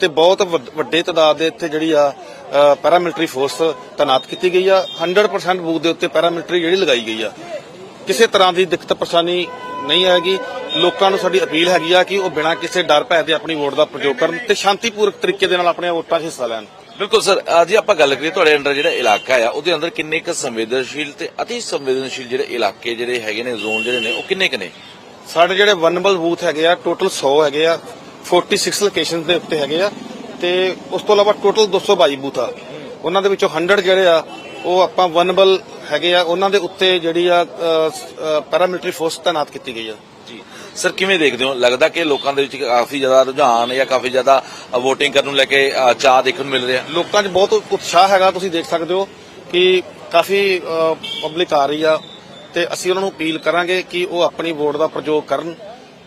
ਤੇ ਬਹੁਤ ਵੱਡ- ਵੱਡੇ ਤਾਦਾਦ ਦੇ ਇੱਥੇ ਜਿਹੜੀ ਆ ਪੈਰਾਮਿਲਟਰੀ ਫੋਰਸ ਤਾਇਨਾਤ ਕੀਤੀ ਗਈ ਆ। 100% ਬੂਥ ਦੇ ਉੱਤੇ ਪੈਰਾਮਿਲਟਰੀ ਜਿਹੜੀ ਲਗਾਈ ਗਈ ਆ। ਕਿਸੇ ਤਰ੍ਹਾਂ ਦੀ ਦਿੱਕਤ ਪਰੇਸ਼ਾਨੀ ਨਹੀਂ ਆਏਗੀ ਲੋਕਾਂ ਨੂੰ ਸਾਡੀ ਅਪੀਲ ਹੈਗੀ ਆ ਕਿ ਉਹ ਬਿਨਾਂ ਕਿਸੇ ਡਰ ਭੈ ਦੇ ਆਪਣੀ ਵੋਟ ਦਾ ਪ੍ਰਯੋਗ ਕਰਨ ਤੇ ਸ਼ਾਂਤੀਪੂਰਕ ਤਰੀਕੇ ਦੇ ਨਾਲ ਆਪਣੀਆਂ ਵੋਟਾਂ 'ਚ ਹਿੱਸਾ ਲੈਣ। ਬਿਲਕੁਲ ਸਰ ਅੱਜ ਆਪਾਂ ਗੱਲ ਕਰੀਏ ਤੁਹਾਡੇ ਅੰਦਰ ਜਿਹੜਾ ਇਲਾਕਾ ਆ ਉਹਦੇ ਅੰਦਰ ਕਿੰਨੇ ਕੁ ਸੰਵੇਦਨਸ਼ੀਲ ਤੇ ਅਤੀ ਸੰਵੇਦਨਸ਼ੀਲ ਜਿਹੜੇ ਇਲਾਕੇ ਜਿਹੜੇ ਹੈਗੇ ਨੇ ਜ਼ੋਨ ਜਿਹੜੇ ਨੇ ਉਹ ਕਿੰਨੇ ਕੁ ਨੇ? ਸਾਡੇ ਜਿਹੜੇ ਵਨਬਲ ਬੂਥ ਹੈਗੇ ਆ ਟੋਟਲ 100 ਹੈਗੇ ਆ। 46 ਲੋਕੇਸ਼ਨਸ ਦੇ ਉੱਤੇ ਹੈਗੇ ਆ ਤੇ ਉਸ ਤੋਂ ਇਲਾਵਾ ਟੋਟਲ 222 ਬੂਥ ਆ। ਉਹਨਾਂ ਦੇ ਵਿੱਚੋਂ 100 ਜਿਹੜੇ ਆ ਉਹ ਆਪਾਂ ਵਨਬਲ ਹੈਗੇ ਆ। ਉਹਨਾਂ ਦੇ ਉੱਤੇ ਜਿਹੜੀ ਆ ਪੈਰਾਮਿਲਟਰੀ ਫੋਰਸ ਤਾਇਨਾਤ ਕੀਤੀ ਗਈ ਆ। ਜੀ। ਸਰ ਕਿਵੇਂ ਦੇਖਦੇ ਹੋ? ਲੱਗਦਾ ਕਿ ਲੋਕਾਂ ਦੇ ਵਿੱਚ ਕਾਫੀ ਜ਼ਿਆਦਾ ਰੁਝਾਨ ਜਾਂ ਕਾਫੀ ਜ਼ਿਆਦਾ VOTING ਕਰਨ ਨੂੰ ਲੈ ਕੇ ਚਾਅ ਦੇਖਣ ਨੂੰ ਮਿਲ ਰਿਹਾ? ਲੋਕਾਂ 'ਚ ਬਹੁਤ ਉਤਸ਼ਾਹ ਹੈਗਾ ਤੁਸੀਂ ਦੇਖ ਸਕਦੇ ਹੋ ਕਿ ਕਾਫੀ ਪਬਲਿਕ ਆ ਰਹੀ ਆ ਤੇ ਅਸੀਂ ਉਹਨਾਂ ਨੂੰ ਅਪੀਲ ਕਰਾਂਗੇ ਕਿ ਉਹ ਆਪਣੀ ਵੋਟ ਦਾ ਪ੍ਰਯੋਗ ਕਰਨ।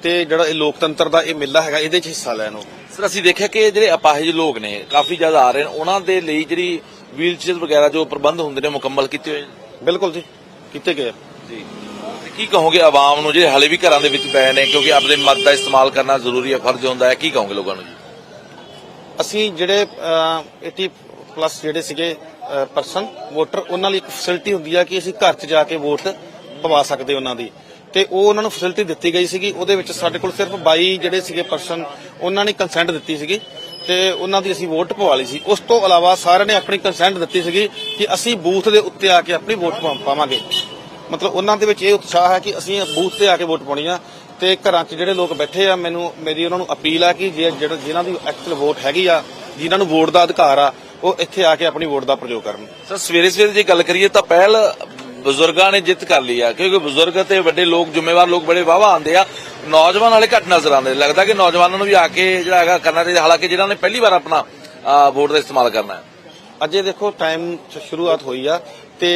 ਤੇ ਜਿਹੜਾ ਇਹ ਲੋਕਤੰਤਰ ਦਾ ਇਹ ਮੇਲਾ ਹੈਗਾ ਇਹਦੇ 'ਚ ਹਿੱਸਾ ਲੈਣ ਉਹ। ਸਰ ਅਸੀਂ ਦੇਖਿਆ ਕਿ ਜਿਹੜੇ ਅਪਾਹਿਜ ਲੋਕ ਨੇ ਕਾਫੀ ਜ਼ਿਆਦਾ ਆ ਰਹੇ ਨੇ ਉਹਨਾਂ ਦੇ ਲਈ ਜਿਹੜੀ ਵੀਲਚੇਅਰ ਵਗੈਰਾ ਜੋ ਪ੍ਰਬੰਧ ਹੁੰਦੇ ਨੇ ਮੁਕੰਮਲ ਕੀਤੇ ਹੋਏ ਨੇ? ਬਿਲਕੁਲ ਜੀ ਕੀਤੇ ਗਏ। ਜੀ। ਤੇ ਕੀ ਕਹੋਗੇ ਆਵਾਮ ਨੂੰ ਜਿਹੜੇ ਹਲੇ ਵੀ ਘਰਾਂ ਦੇ ਵਿੱਚ ਪਏ ਨੇ ਕਿਉਂਕਿ ਆਪਣੇ ਮਤ ਦਾ ਇਸਤੇਮਾਲ ਕਰਨਾ ਜ਼ਰੂਰੀ ਹੈ ਫਰਜ਼ ਹੁੰਦਾ ਹੈ ਕੀ ਕਹੋਗੇ ਲੋਕਾਂ ਨੂੰ ਜੀ? ਅਸੀਂ ਜਿਹੜੇ ਅਹ, 80 ਪਲੱਸ ਜਿਹੜੇ ਸੀਗੇ ਪਰਸਨ ਵੋਟਰ ਉਹਨਾਂ ਲਈ ਇੱਕ ਫੈਸਿਲਿਟੀ ਹੁੰਦੀ ਆ ਕਿ ਅਸੀਂ ਘਰ 'ਚ ਜਾ ਕੇ ਵੋਟ ਪਵਾ ਸਕਦੇ ਉਹਨਾਂ ਦੀ। ਤੇ ਉਹ ਉਹਨਾਂ ਨੂੰ ਫੈਸਿਲਿਟੀ ਦਿੱਤੀ ਗਈ ਸੀਗੀ। ਉਹਦੇ ਵਿੱਚ ਸਾਡੇ ਕੋਲ ਸਿਰਫ 22 ਜਿਹੜੇ ਸੀਗੇ ਪਰਸਨ ਉਹਨਾਂ ਨੇ ਕੰਸੈਂਟ ਦਿੱਤੀ ਸੀਗੀ ਤੇ ਉਹਨਾਂ ਦੀ ਅਸੀਂ ਵੋਟ ਪਵਾ ਲਈ ਸੀ। ਉਸ ਤੋਂ ਇਲਾਵਾ ਸਾਰਿਆਂ ਨੇ ਆਪਣੀ ਕੰਸੈਂਟ ਦਿੱਤੀ ਸੀਗੀ ਕਿ ਅਸੀਂ ਬੂਥ ਦੇ ਉੱਤੇ ਆ ਕੇ ਆਪਣੀ ਵੋਟ ਪਾਵਾਂਗੇ। ਮਤਲਬ ਉਹਨਾਂ ਦੇ ਵਿੱਚ ਇਹ ਉਤਸ਼ਾਹ ਹੈ ਕਿ ਅਸੀਂ ਬੂਥ ਤੇ ਆ ਕੇ ਵੋਟ ਪਾਉਣੀ ਆ ਤੇ ਘਰਾਂ 'ਚ ਜਿਹੜੇ ਲੋਕ ਬੈਠੇ ਆ, ਮੈਨੂੰ, ਮੇਰੀ ਉਹਨਾਂ ਨੂੰ ਅਪੀਲ ਆ ਕਿ ਜੇ ਜਿਹੜਾ ਜਿਨ੍ਹਾਂ ਦੀ ਐਕਚੁਅਲ ਵੋਟ ਹੈਗੀ ਆ, ਜਿਨ੍ਹਾਂ ਨੂੰ ਵੋਟ ਦਾ ਅਧਿਕਾਰ ਆ, ਉਹ ਇੱਥੇ ਆ ਕੇ ਆਪਣੀ ਵੋਟ ਦਾ ਪ੍ਰਯੋਗ ਕਰਨ। ਸਰ ਸਵੇਰੇ ਸਵੇਰੇ ਜੇ ਗੱਲ ਕਰੀਏ ਤਾਂ ਪਹਿਲ ਬਜ਼ੁਰਗਾਂ ਨੇ ਜਿੱਤ ਕਰ ਲਈ ਆ, ਕਿਉਂਕਿ ਬਜ਼ੁਰਗ ਤੇ ਵੱਡੇ ਲੋਕ, ਜ਼ਿੰਮੇਵਾਰ ਲੋਕ ਬੜੇ ਵਾਵਾ ਆਉਂਦੇ ਆ। ਨੌਜਵਾਨ ਵਾਲੇ ਘੱਟ ਨਜ਼ਰ ਆਉਂਦੇ, ਲੱਗਦਾ ਕਿ ਨੌਜਵਾਨਾਂ ਨੂੰ ਵੀ ਆ ਕੇ ਜਿਹੜਾ ਹੈਗਾ ਕਰਨਾ ਚਾਹੀਦਾ, ਹਾਲਾਂਕਿ ਜਿਹਨਾਂ ਨੇ ਪਹਿਲੀ ਵਾਰ ਆਪਣਾ ਵੋਟ ਦਾ ਇਸਤੇਮਾਲ ਕਰਨਾ ਹੈ। ਅਜੇ ਦੇਖੋ ਟਾਈਮ ਸ਼ੁਰੂਆਤ ਹੋਈ ਆ, ਤੇ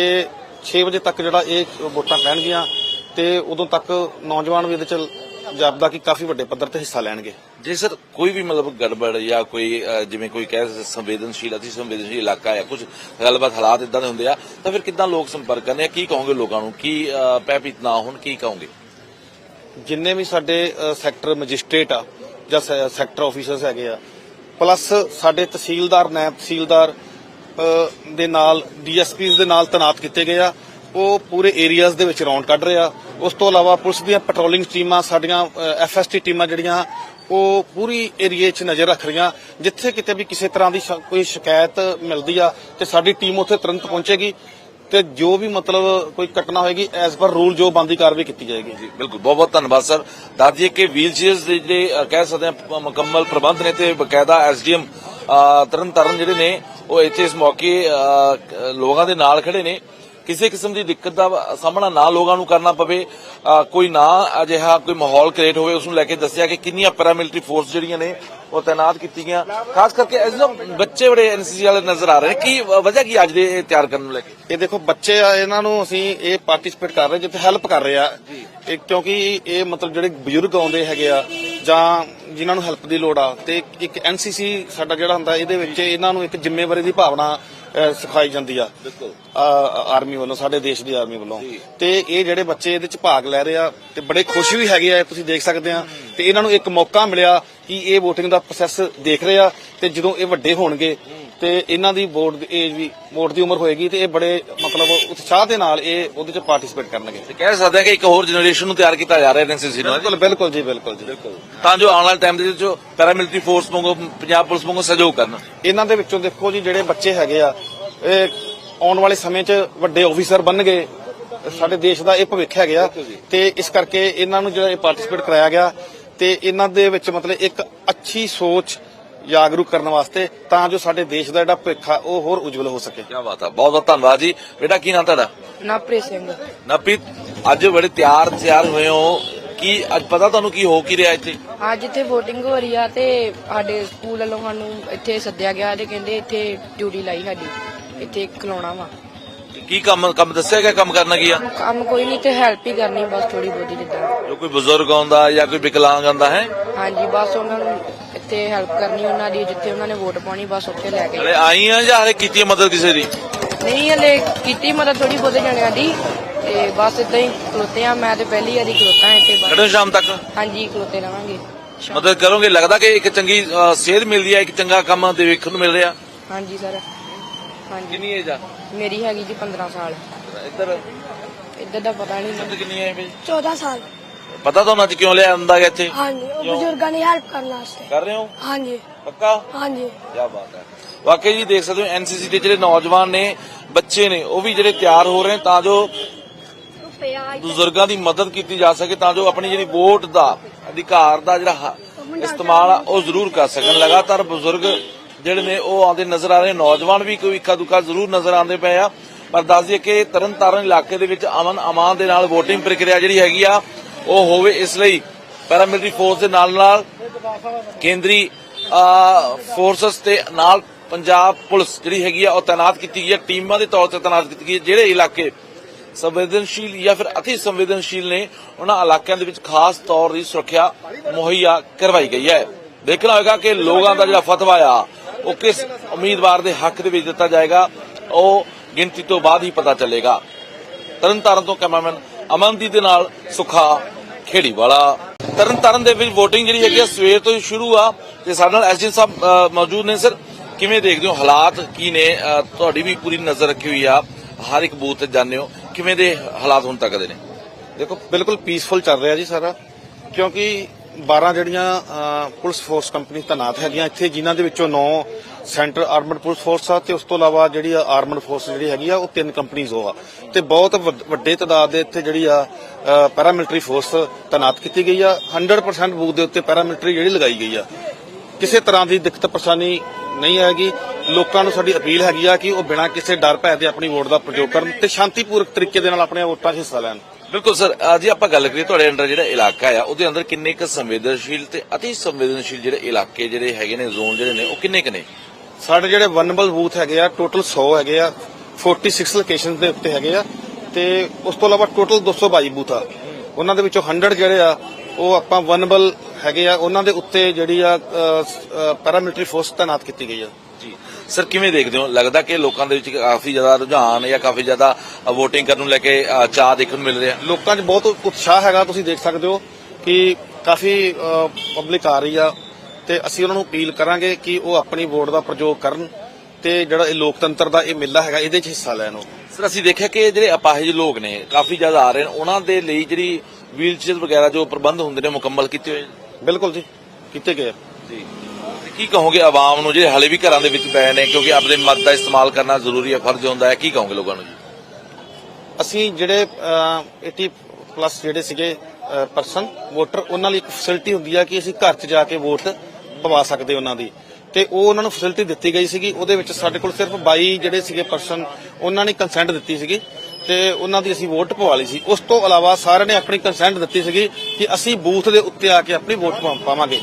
6 ਵਜੇ ਤੱਕ ਜਿਹੜਾ ਇਹ ਵੋਟਾਂ ਪੈਣਗੀਆਂ, ਤੇ ਉਦੋਂ ਤੱਕ ਨੌਜਵਾਨ ਵੀ ਇਹਦੇ ਚ ਜਾਪਦਾ ਕਿ ਕਾਫੀ ਵੱਡੇ ਪੱਧਰ ਤੇ ਹਿੱਸਾ ਲੈਣਗੇ। ਜੇ ਸਰ ਕੋਈ ਵੀ ਮਤਲਬ ਗੜਬੜ ਜਾਂ ਕੋਈ ਜਿਵੇਂ ਕੋਈ ਕਹਿ ਸੰਵੇਦਨਸ਼ੀਲ ਅਤੀ ਸੰਵੇਦਨਸ਼ੀਲ ਇਲਾਕਾ ਹੈ ਕੁਝ ਗੱਲਬਾਤ ਹਾਲਾਤ ਇਦਾਂ ਦੇ ਹੁੰਦੇ ਆ ਤਾਂ ਫਿਰ ਕਿੱਦਾਂ ਲੋਕ ਸੰਪਰਕ ਕਰਨੇ ਆ? ਕੀ ਕਹੋਗੇ ਲੋਕਾਂ ਨੂੰ? ਕੀ ਅ, ਨਾ ਹੋਣ ਕੀ ਕਹੋਗੇ? ਜਿੰਨੇ ਵੀ ਸਾਡੇ ਸੈਕਟਰ ਮੈਜਿਸਟ੍ਰੇਟ ਆ ਜਾਂ ਸੈਕਟਰ ਆਫੀਸਰਸ ਹੈਗੇ ਆ ਪਲੱਸ ਸਾਡੇ ਤਹਿਸੀਲਦਾਰ ਨਾਇਬ ਤਹਿਸੀਲਦਾਰ ਦੇ ਨਾਲ ਡੀਐਸਪੀਸ ਦੇ ਨਾਲ ਤੈਨਾਤ ਕੀਤੇ ਗਏ ਆ ਉਹ ਪੂਰੇ ਏਰੀਆਜ਼ ਦੇ ਵਿੱਚ ਰੌਂਡ ਕੱਢ ਰਹੇ ਆ ਉਸ ਤੋਂ ਇਲਾਵਾ ਪੁਲਿਸ ਦੀਆਂ ਪੈਟਰੋਲਿੰਗ ਟੀਮਾਂ, ਸਾਡੀਆਂ ਐਫਐਸਟੀ ਟੀਮਾਂ ਜਿਹੜੀਆਂ, ਉਹ ਪੂਰੀ ਏਰੀਏ 'ਚ ਨਜ਼ਰ ਰੱਖ ਰਹੀਆਂ। ਜਿੱਥੇ ਕਿਤੇ ਵੀ ਕਿਸੇ ਤਰ੍ਹਾਂ ਦੀ ਕੋਈ ਸ਼ਿਕਾਇਤ ਮਿਲਦੀ ਆ, ਤੇ ਸਾਡੀ ਟੀਮ ਉੱਥੇ ਤੁਰੰਤ ਪਹੁੰਚੇਗੀ। ਤੇ ਜੋ ਵੀ ਮਤਲਬ ਕੋਈ ਘਟਨਾ ਹੋਏਗੀ ਐਜ਼ ਪਰ ਰੂਲ ਜੋ ਬੰਦੀ ਕਾਰਵਾਈ ਕੀਤੀ ਜਾਏਗੀ। ਜੀ, ਬਿਲਕੁਲ। ਬਹੁਤ ਬਹੁਤ ਧੰਨਵਾਦ, ਸਰ। ਦੱਸ ਦਈਏ ਕਿ ਵੀਲ ਚੇਅਰਸ ਦੇ ਜਿਹੜੇ ਕਹਿ ਸਕਦੇ ਹਾਂ ਮੁਕੰਮਲ ਪ੍ਰਬੰਧ ਨੇ ਤੇ ਬਕਾਇਦਾ ਐਸਡੀਐਮ ਤਰਨ ਤਾਰਨ ਜਿਹੜੇ ਨੇ, ਉਹ ਇੱਥੇ ਇਸ ਮੌਕੇ ਲੋਕਾਂ ਦੇ ਨਾਲ ਖੜੇ ਨੇ। ਕਿਸੇ ਕਿਸਮ ਦੀ ਦਿੱਕਤ ਦਾ ਸਾਹਮਣਾ ਨਾ ਲੋਕਾਂ ਨੂੰ ਕਰਨਾ ਪਵੇ ਕੋਈ ਨਾ ਅਜਿਹਾ ਕੋਈ ਮਾਹੌਲ ਕ੍ਰੀਏਟ ਹੋਵੇ ਉਸ ਨੂੰ ਲੈ ਕੇ ਦੱਸਿਆ ਕਿ ਕਿੰਨੀਆਂ ਪੈਰਾਮਿਲਟਰੀ ਫੋਰਸ ਜਿਹੜੀਆਂ ਨੇ ਉਹ ਤਾਇਨਾਤ ਕੀਤੀਆਂ। ਖਾਸ ਕਰਕੇ ਇਸ ਦਾ ਬੱਚੇ ਬੜੇ ਐਨਸੀਸੀ ਵਾਲੇ ਨਜ਼ਰ ਆ ਰਹੇ ਨੇ। ਕੀ ਵਜ੍ਹਾ ਕੀ ਅੱਜ ਦੇ ਇਹ ਤਿਆਰ ਕਰਨ ਨੂੰ ਲੈ ਕੇ? ਇਹ ਦੇਖੋ ਬੱਚੇ ਆ ਇਹਨਾਂ ਨੂੰ ਅਸੀਂ ਇਹ ਪਾਰਟਿਸਿਪੇਟ ਕਰ ਰਹੇ ਜਿੱਥੇ ਹੈਲਪ ਕਰ ਰਹੇ ਆ। ਇਹ ਕਿਉਂਕਿ ਇਹ ਮਤਲਬ ਜਿਹੜੇ ਬਜ਼ੁਰਗ ਆਉਂਦੇ ਹੈਗੇ ਆ ਜਾਂ ਜਿਨ੍ਹਾਂ ਨੂੰ ਹੈਲਪ ਦੀ ਲੋੜ ਆ ਤੇ ਇੱਕ ਐਨਸੀਸੀ ਸਾਡਾ ਜਿਹੜਾ ਹੁੰਦਾ ਇਹਦੇ ਵਿੱਚ ਇਹਨਾਂ ਨੂੰ ਇੱਕ ਜ਼ਿੰਮੇਵਾਰੀ ਦੀ ਭਾਵਨਾ ਸਿਖਾਈ ਜਾਂਦੀ ਆ। ਬਿਲਕੁਲ। ਆਰਮੀ ਵੱਲੋਂ ਸਾਡੇ ਦੇਸ਼ ਦੀ ਆਰਮੀ ਵੱਲੋਂ। ਤੇ ਇਹ ਜਿਹੜੇ ਬੱਚੇ ਇਹਦੇ ਚ ਭਾਗ ਲੈ ਰਹੇ ਆ ਤੇ ਬੜੇ ਖੁਸ਼ ਵੀ ਹੈਗੇ ਆ ਤੁਸੀਂ ਦੇਖ ਸਕਦੇ ਆ। ਤੇ ਇਹਨਾਂ ਨੂੰ ਇੱਕ ਮੌਕਾ ਮਿਲਿਆ ਕਿ ਇਹ VOTING ਦਾ ਪ੍ਰੋਸੈਸ ਦੇਖ ਰਹੇ ਆ ਤੇ ਜਦੋਂ ਇਹ ਵੱਡੇ ਹੋਣਗੇ ਤੇ ਇਹਨਾਂ ਦੀ ਵੋਟ ਦੀ ਏਜ ਵੀ ਵੋਟ ਦੀ ਉਮਰ ਹੋਏਗੀ ਤੇ ਇਹ ਬੜੇ ਮਤਲਬ ਉਤਸ਼ਾਹ ਦੇ ਨਾਲ ਇਹ ਉਹਦੇ ਚ ਪਾਰਟਿਸਿਪੇਟ ਕਰਨਗੇ। ਤੇ ਕਹਿ ਸਕਦੇ ਹਾਂ ਕਿ ਇੱਕ ਹੋਰ ਜਨਰੇਸ਼ਨ ਨੂੰ ਤਿਆਰ ਕੀਤਾ ਜਾ ਰਿਹਾ ਐਨਸੀਸੀ ਨੂੰ ਬਿਲਕੁਲ ਬਿਲਕੁਲ ਜੀ ਬਿਲਕੁਲ ਜੀ। ਬਿਲਕੁਲ। ਤਾਂ ਜੋ ਆਉਣ ਵਾਲੇ ਟਾਈਮ ਦੇ ਵਿੱਚ ਪੈਰਾਮਿਲਟਰੀ ਫੋਰਸ ਵਾਂਗੂ ਪੰਜਾਬ ਪੁਲਿਸ ਵਾਂਗੂ ਸਹਿਯੋਗ ਕਰਨ। ਇਹਨਾਂ ਦੇ ਵਿੱਚੋਂ ਦੇਖੋ ਜੀ ਜਿਹੜੇ ਬੱਚੇ ਹੈਗੇ ਆ ਇਹ ਆਉਣ ਵਾਲੇ ਸਮੇਂ 'ਚ ਵੱਡੇ ਆਫੀਸਰ ਬਣਨਗੇ। ਸਾਡੇ ਦੇਸ਼ ਦਾ ਇਹ ਭਵਿੱਖ ਹੈਗੇ ਆ। ਤੇ ਇਸ ਕਰਕੇ ਇਹਨਾਂ ਨੂੰ ਜਿਹੜਾ ਇਹ ਪਾਰਟਿਸਿਪੇਟ ਕਰਾਇਆ ਗਿਆ ਤੇ ਇਹਨਾਂ ਦੇ ਵਿੱਚ ਮਤਲਬ ਇੱਕ ਅੱਛੀ ਸੋਚ ਜਾਗਰੂਕ ਕਰਨ ਵਾਸਤੇ ਤਾਂ ਜੋ ਸਾਡੇ ਦੇਸ਼ ਦਾ ਜਿਹੜਾ ਭਵਿੱਖ ਆ ਉਹ ਹੋਰ ਉਜਵਲ ਹੋ ਸਕੇ। ਕੀ ਬਾਤ ਆ ਬਹੁਤ ਬਹੁਤ ਧੰਨਵਾਦ ਜੀ। ਬੇਟਾ ਕੀ ਨਾਮ ਤੁਹਾਡਾ? ਨਾਪਰੇ ਸਿੰਘ। ਨਪ੍ਰੀਤ ਅੱਜ ਬੜੇ ਤਿਆਰ ਤਿਆਰ ਹੋਏ ਹੋ। ਕੀ ਅੱਜ ਪਤਾ ਤੁਹਾਨੂੰ ਕੀ ਹੋ ਕੀ ਰਿਹਾ ਇੱਥੇ? ਅੱਜ ਇੱਥੇ VOTING ਹੋ ਰਹੀ ਆ ਤੇ ਸਾਡੇ ਸਕੂਲ ਵੱਲੋਂ ਸਾਨੂੰ ਇੱਥੇ ਸੱਦਿਆ ਗਿਆ ਤੇ ਕਹਿੰਦੇ ਇੱਥੇ ਡਿਊਟੀ ਲਾਈ ਸਾਡੀ। ਇੱਥੇ ਖਲਾਉਣਾ ਵਾ। ਕੀ ਕੰਮ ਕੰਮ ਦੱਸਿਆ ਗਿਆ ਕੰਮ ਕਰਨਾ ਕੀ ਆ? ਕੰਮ ਕੋਈ ਨਹੀਂ ਤੇ ਹੈਲਪ ਹੀ ਕਰਨੀ ਬਸ ਥੋੜੀ ਬਹੁਤੀ ਜਿੱਦਾਂ। ਜੋ ਕੋਈ ਬਜ਼ੁਰਗ ਆਉਂਦਾ ਜਾਂ ਕੋਈ ਵਿਕਲਾਂਗ ਆਉਂਦਾ ਹੈ? ਹਾਂਜੀ ਬਸ ਉਹਨਾਂ ਨੂੰ ਇੱਥੇ ਹੈਲਪ ਕਰਨੀ ਉਹਨਾਂ ਦੀ ਜਿੱਥੇ ਉਹਨਾਂ ਨੇ ਵੋਟ ਪਾਉਣੀ ਬਸ ਉੱਥੇ ਲੈ ਕੇ। ਹਲੇ ਆਈ ਆ ਜਾਂ ਹਲੇ ਕੀਤੀ ਮਦਦ ਕਿਸੇ ਦੀ? ਨਹੀਂ ਹਲੇ ਕੀਤੀ ਮਦਦ ਥੋੜੀ ਬਹੁਤੇ ਜਣਿਆਂ ਦੀ ਤੇ ਬਸ ਇਦਾਂ ਹੀ ਖਲੋਤੇ ਆ। ਮੈਂ ਤੇ ਪਹਿਲੀ ਵਾਰੀ ਖਲੋਤਾ ਇੱਥੇ ਬਸ। ਸ਼ਾਮ ਤੱਕ। ਹਾਂਜੀ ਖਲੋਤੇ ਰਵਾਂਗੇ। ਮਦਦ ਕਰੋਗੇ? ਲੱਗਦਾ ਕਿ ਇੱਕ ਚੰਗੀ ਅ, ਸੇਧ ਮਿਲਦੀ ਹੈ ਇੱਕ ਚੰਗਾ ਕੰਮ ਦੇਖਣ ਨੂੰ ਮਿਲ ਰਿਹਾ। ਹਾਂਜੀ ਸਰ। ਹਾਂਜੀ। ਕਿੰਨੀ ਏਜ ਆ? ਮੇਰੀ ਹੈਗੀ ਜੀ 15 ਸਾਲ। ਇੱਧਰ? ਇੱਧਰ ਦਾ ਪਤਾ ਨਹੀਂ। ਇੱਧਰ ਕਿੰਨੀ ਹੈ ਬਈ? 14 ਸਾਲ। ਪਤਾ ਤੁਹਾਨੂੰ ਅੱਜ ਕਿਉਂ ਲਿਆ ਆਂਦਾ ਇੱਥੇ? ਹਾਂਜੀ ਉਹ ਬਜ਼ੁਰਗਾਂ ਦੀ ਹੈਲਪ ਕਰਨ ਵਾਸਤੇ। ਕਰ ਰਹੇ ਹੋ? ਹਾਂਜੀ। ਪੱਕਾ? ਹਾਂਜੀ। ਕੀ ਬਾਤ ਹੈ। ਵਾਕਈ ਜੀ ਦੇਖ ਸਕਦੇ ਹੋ ਐਨਸੀਸੀ ਦੇ ਜਿਹੜੇ ਨੌਜਵਾਨ ਨੇ ਬੱਚੇ ਨੇ ਉਹ ਵੀ ਜਿਹੜੇ ਤਿਆਰ ਹੋ ਰਹੇ ਤਾਂ ਜੋ ਬਜ਼ੁਰਗਾਂ ਦੀ ਮਦਦ ਕੀਤੀ ਜਾ ਸਕੇ ਤਾਂ ਜੋ ਆਪਣੀ ਜਿਹੜੀ ਵੋਟ ਦਾ ਅਧਿਕਾਰ ਦਾ ਜਿਹੜਾ ਇਸਤੇਮਾਲ ਉਹ ਜ਼ਰੂਰ ਕਰ ਸਕਣ। ਲਗਾਤਾਰ ਬਜ਼ੁਰਗ ਜਿਹੜੇ ਨੇ ਉਹ ਆਉਂਦੇ ਨਜ਼ਰ ਆ ਰਹੇ ਨੌਜਵਾਨ ਵੀ ਕੋਈ ਇੱਕਾ ਦੁੱਕਾ ਜ਼ਰੂਰ ਨਜ਼ਰ ਆਉਂਦੇ ਪਏ ਆ। ਪਰ ਦੱਸ ਦਈਏ ਕਿ ਤਰਨਤਾਰਨ ਇਲਾਕੇ ਦੇ ਵਿੱਚ ਅਮਨ ਅਮਾਨ ਦੇ ਨਾਲ VOTING ਪ੍ਰਕਿਰਿਆ ਜਿਹੜੀ ਹੈਗੀ ਆ, ਉਹ ਹੋਵੇ ਇਸ ਲਈ ਪੈਰਾਮਿਲਟਰੀ ਫੋਰਸ ਦੇ ਨਾਲ ਨਾਲ ਕੇਂਦਰੀ ਫੋਰਸਸ ਤੇ ਨਾਲ ਪੰਜਾਬ ਪੁਲਿਸ ਜਿਹੜੀ ਹੈਗੀ ਆ, ਉਹ ਤਾਇਨਾਤ ਕੀਤੀ ਗਈ ਹੈ ਟੀਮਾਂ ਦੇ ਤੌਰ ਤੇ ਤਾਇਨਾਤ ਕੀਤੀ ਗਈ ਹੈ ਜਿਹੜੇ ਇਲਾਕੇ ਸੰਵੇਦਨਸ਼ੀਲ ਜਾਂ ਫਿਰ ਅਤੀ ਸੰਵੇਦਨਸ਼ੀਲ ਨੇ, ਉਹਨਾਂ ਇਲਾਕਿਆਂ ਦੇ ਵਿੱਚ ਖਾਸ ਤੌਰ ਦੀ ਸੁਰੱਖਿਆ ਮੁਹੱਈਆ ਕਰਵਾਈ ਗਈ ਹੈ। ਦੇਖਣਾ ਹੋਵੇਗਾ ਕਿ ਲੋਕਾਂ ਦਾ ਜਿਹੜਾ ਫਤਵਾ ਆ ਉਹ ਕਿਸ ਉਮੀਦਵਾਰ ਦੇ ਹੱਕ ਦੇ ਵਿੱਚ ਦਿੱਤਾ ਜਾਏਗਾ ਉਹ ਗਿਣਤੀ ਤੋਂ ਬਾਅਦ ਹੀ ਪਤਾ ਚੱਲੇਗਾ। ਤਰਨਤਾਰਨ ਤੋਂ ਕੈਮਰਾਮੈਨ ਅਮਨਦੀਪ ਦੇ ਨਾਲ ਸੁਖਾ ਖੇੜੀ ਵਾਲਾ ਤਰਨਤਾਰਨ ਦੇ ਵਿੱਚ VOTING ਜਿਹੜੀ ਹੈਗੀ ਆ ਸਵੇਰ ਤੋਂ ਹੀ ਸ਼ੁਰੂ ਆ ਤੇ ਸਾਡੇ ਨਾਲ ਐਸਜੀ ਸਾਹਿਬ ਅ, ਮੌਜੂਦ ਨੇ ਸਰ। ਕਿਵੇਂ ਦੇਖਦੇ ਹੋ ਹਾਲਾਤ ਕੀ ਨੇ? ਤੁਹਾਡੀ ਵੀ ਪੂਰੀ ਨਜ਼ਰ ਰੱਖੀ ਹੋਈ ਆ। ਹਰ ਇੱਕ ਬੂਥ ਤੇ ਜਾਂਦੇ ਹੋ। ਕਿਵੇਂ ਦੇ ਹਾਲਾਤ ਹੁਣ ਤੱਕ ਦੇ ਨੇ? ਦੇਖੋ ਬਿਲਕੁਲ ਪੀਸਫੁਲ ਚੱਲ ਰਿਹਾ ਜੀ ਸਾਰਾ। ਕਿਉਂਕਿ 12 ਜਿਹੜੀਆਂ ਪੁਲਿਸ ਫੋਰਸ ਕੰਪਨੀ ਤੈਨਾਤ ਹੈਗੀਆਂ ਇੱਥੇ, ਜਿਨ੍ਹਾਂ ਦੇ ਵਿੱਚੋਂ 9 ਸੈਂਟਰ ਆਰਮਡ ਪੁਲਿਸ ਫੋਰਸ ਆ, ਤੇ ਉਸ ਤੋਂ ਇਲਾਵਾ ਜਿਹੜੀ ਆਰਮਡ ਫੋਰਸ ਜਿਹੜੀ ਹੈਗੀ ਆ, ਉਹ ਤਿੰਨ ਕੰਪਨੀਆਂ ਉਹ ਆ। ਤੇ ਬਹੁਤ ਵੱਡ- ਵੱਡੇ ਤਾਦਾਦ ਦੇ ਇੱਥੇ ਜਿਹੜੀ ਆ ਪੈਰਾਮਿਲਟਰੀ ਫੋਰਸ ਤੈਨਾਤ ਕੀਤੀ ਗਈ ਆ। 100% ਬੂਥ ਦੇ ਉੱਤੇ ਪੈਰਾਮਿਲਟਰੀ ਜਿਹੜੀ ਲਗਾਈ ਗਈ ਆ। ਕਿਸੇ ਤਰ੍ਹਾਂ ਦੀ ਦਿੱਕਤ ਪਰੇਸ਼ਾਨੀ ਨਹੀਂ ਆਏਗੀ। ਲੋਕਾਂ ਨੂੰ ਸਾਡੀ ਅਪੀਲ ਹੈਗੀ ਆ ਕਿ ਉਹ ਬਿਨਾਂ ਕਿਸੇ ਡਰ ਭੈ ਦੇ ਆਪਣੀ ਵੋਟ ਦਾ ਪ੍ਰਯੋਗ ਕਰਨ ਤੇ ਸ਼ਾਂਤੀਪੂਰਕ ਤਰੀਕੇ ਦੇ ਨਾਲ ਆਪਣੀਆਂ ਵੋਟਾਂ 'ਚ ਹਿੱਸਾ ਲੈਣ। ਬਿਲਕੁਲ ਸਰ ਅ, ਆਪਾਂ ਗੱਲ ਕਰੀਏ ਤੁਹਾਡੇ ਅੰਡਰ ਜਿਹੜਾ ਇਲਾਕਾ ਆ ਉਹਦੇ ਅੰਦਰ ਕਿੰਨੇ ਕੁ ਸੰਵੇਦਨਸ਼ੀਲ ਤੇ ਅਤੀ ਸੰਵੇਦਨਸ਼ੀਲ ਜਿਹੜੇ ਇਲਾਕੇ ਜਿਹੜੇ ਹੈਗੇ ਨੇ ਜ਼ੋਨ ਜਿਹੜੇ ਨੇ ਉਹ ਕਿੰਨੇ ਕੁ ਨੇ? ਸਾਡੇ ਜਿਹੜੇ ਵਨਬਲ ਬੂਥ ਹੈਗੇ ਆ ਟੋਟਲ 100 ਹੈਗੇ ਆ 46 ਲੋਕੇਸ਼ਨ ਦੇ ਉੱਤੇ ਹੈਗੇ ਆ ਤੇ ਉਸ ਤੋਂ ਇਲਾਵਾ ਟੋਟਲ 222 ਬੂਥ ਆ। ਉਹਨਾਂ ਦੇ ਵਿੱਚੋਂ 100 ਜਿਹੜੇ ਆ ਉਹ ਆਪਾਂ ਵਨਬਲ ਹੈਗੇ ਆ ਉਹਨਾਂ ਦੇ ਉੱਤੇ ਜਿਹੜੀ ਆ ਪੈਰਾਮਿਲਟਰੀ ਫੋਰਸ ਤੈਨਾਤ ਕੀਤੀ ਗਈ ਆ। ਸਰ ਕਿਵੇਂ ਦੇਖਦੇ ਹੋ ਲੱਗਦਾ ਕਿ ਲੋਕਾਂ ਦੇ ਵਿੱਚ ਕਾਫੀ ਜ਼ਿਆਦਾ ਰੁਝਾਨ ਜਾਂ ਕਾਫੀ ਜ਼ਿਆਦਾ VOTING ਕਰਨ ਨੂੰ ਲੈ ਕੇ ਅ, ਚਾਅ ਦੇਖਣ ਨੂੰ ਮਿਲ ਰਿਹਾ ਲੋਕਾਂ 'ਚ ਬਹੁਤ ਉਤਸ਼ਾਹ ਹੈਗਾ ਤੁਸੀਂ ਦੇਖ ਸਕਦੇ ਹੋ ਕਿ ਕਾਫੀ ਪਬਲਿਕ ਆ ਰਹੀ ਆ ਤੇ ਅਸੀਂ ਉਹਨਾਂ ਨੂੰ ਅਪੀਲ ਕਰਾਂਗੇ ਕਿ ਉਹ ਆਪਣੀ ਵੋਟ ਦਾ ਪ੍ਰਯੋਗ ਕਰਨ ਤੇ ਜਿਹੜਾ ਇਹ ਲੋਕਤੰਤਰ ਦਾ ਇਹ ਮੇਲਾ ਹੈਗਾ ਇਹਦੇ 'ਚ ਹਿੱਸਾ ਲੈਣ ਉਹ ਸਰ ਅਸੀਂ ਦੇਖਿਆ ਕਿ ਜਿਹੜੇ ਅਪਾਹਿਜ ਲੋਕ ਨੇ ਕਾਫੀ ਜ਼ਿਆਦਾ ਆ ਰਹੇ ਨੇ ਉਹਨਾਂ ਦੇ ਲਈ ਜਿਹੜੀ ਵੀਲਚੇਅਰ ਵਗੈਰਾ ਜੋ ਪ੍ਰਬੰਧ ਹੁੰਦੇ ਨੇ ਮੁਕੰਮਲ ਕੀਤੇ ਹੋਏ। ਬਿਲਕੁਲ ਜੀ ਕੀਤੇ ਗਏ ਆ। ਜੀ ਕੀ ਕਹੋਗੇ ਆਵਾਮ ਨੂੰ? ਜਿਹੜੇ ਹਲੇ ਵੀ ਘਰਾਂ ਦੇ ਵਿੱਚ ਪਏ ਨੇ ਕਿਉਂਕਿ ਆਪਣੇ ਮਤ ਦਾ ਇਸਤੇਮਾਲ ਕਰਨਾ ਜ਼ਰੂਰੀ ਹੈ ਫਰਜ਼ ਹੁੰਦਾ ਹੈ। ਕੀ ਕਹੋਗੇ ਲੋਕਾਂ ਨੂੰ ਜੀ? ਅਸੀਂ ਜਿਹੜੇ ਅਹ, 80 ਪਲੱਸ ਜਿਹੜੇ ਸੀਗੇ ਪਰਸਨ ਵੋਟਰ ਉਹਨਾਂ ਲਈ ਇੱਕ ਫੈਸਿਲਿਟੀ ਹੁੰਦੀ ਆ ਕਿ ਅਸੀਂ ਘਰ 'ਚ ਜਾ ਕੇ ਵੋਟ ਪਵਾ ਸਕਦੇ ਉਹਨਾਂ ਦੀ। ਤੇ ਉਹ ਉਹਨਾਂ ਨੂੰ ਫੈਸਿਲਿਟੀ ਦਿੱਤੀ ਗਈ ਸੀਗੀ। ਉਹਦੇ ਵਿੱਚ ਸਾਡੇ ਕੋਲ ਸਿਰਫ 22 ਜਿਹੜੇ ਸੀਗੇ ਪਰਸਨ ਉਹਨਾਂ ਨੇ ਕੰਸੈਂਟ ਦਿੱਤੀ ਸੀਗੀ ਤੇ ਉਹਨਾਂ ਦੀ ਅਸੀਂ ਵੋਟ ਪਵਾ ਲਈ ਸੀ। ਉਸ ਤੋਂ ਇਲਾਵਾ ਸਾਰਿਆਂ ਨੇ ਆਪਣੀ ਕੰਸੈਂਟ ਦਿੱਤੀ ਸੀਗੀ ਕਿ ਅਸੀਂ ਬੂਥ ਦੇ ਉੱਤੇ ਆ ਕੇ ਆਪਣੀ ਵੋਟ ਪਾ- ਪਾਵਾਂਗੇ।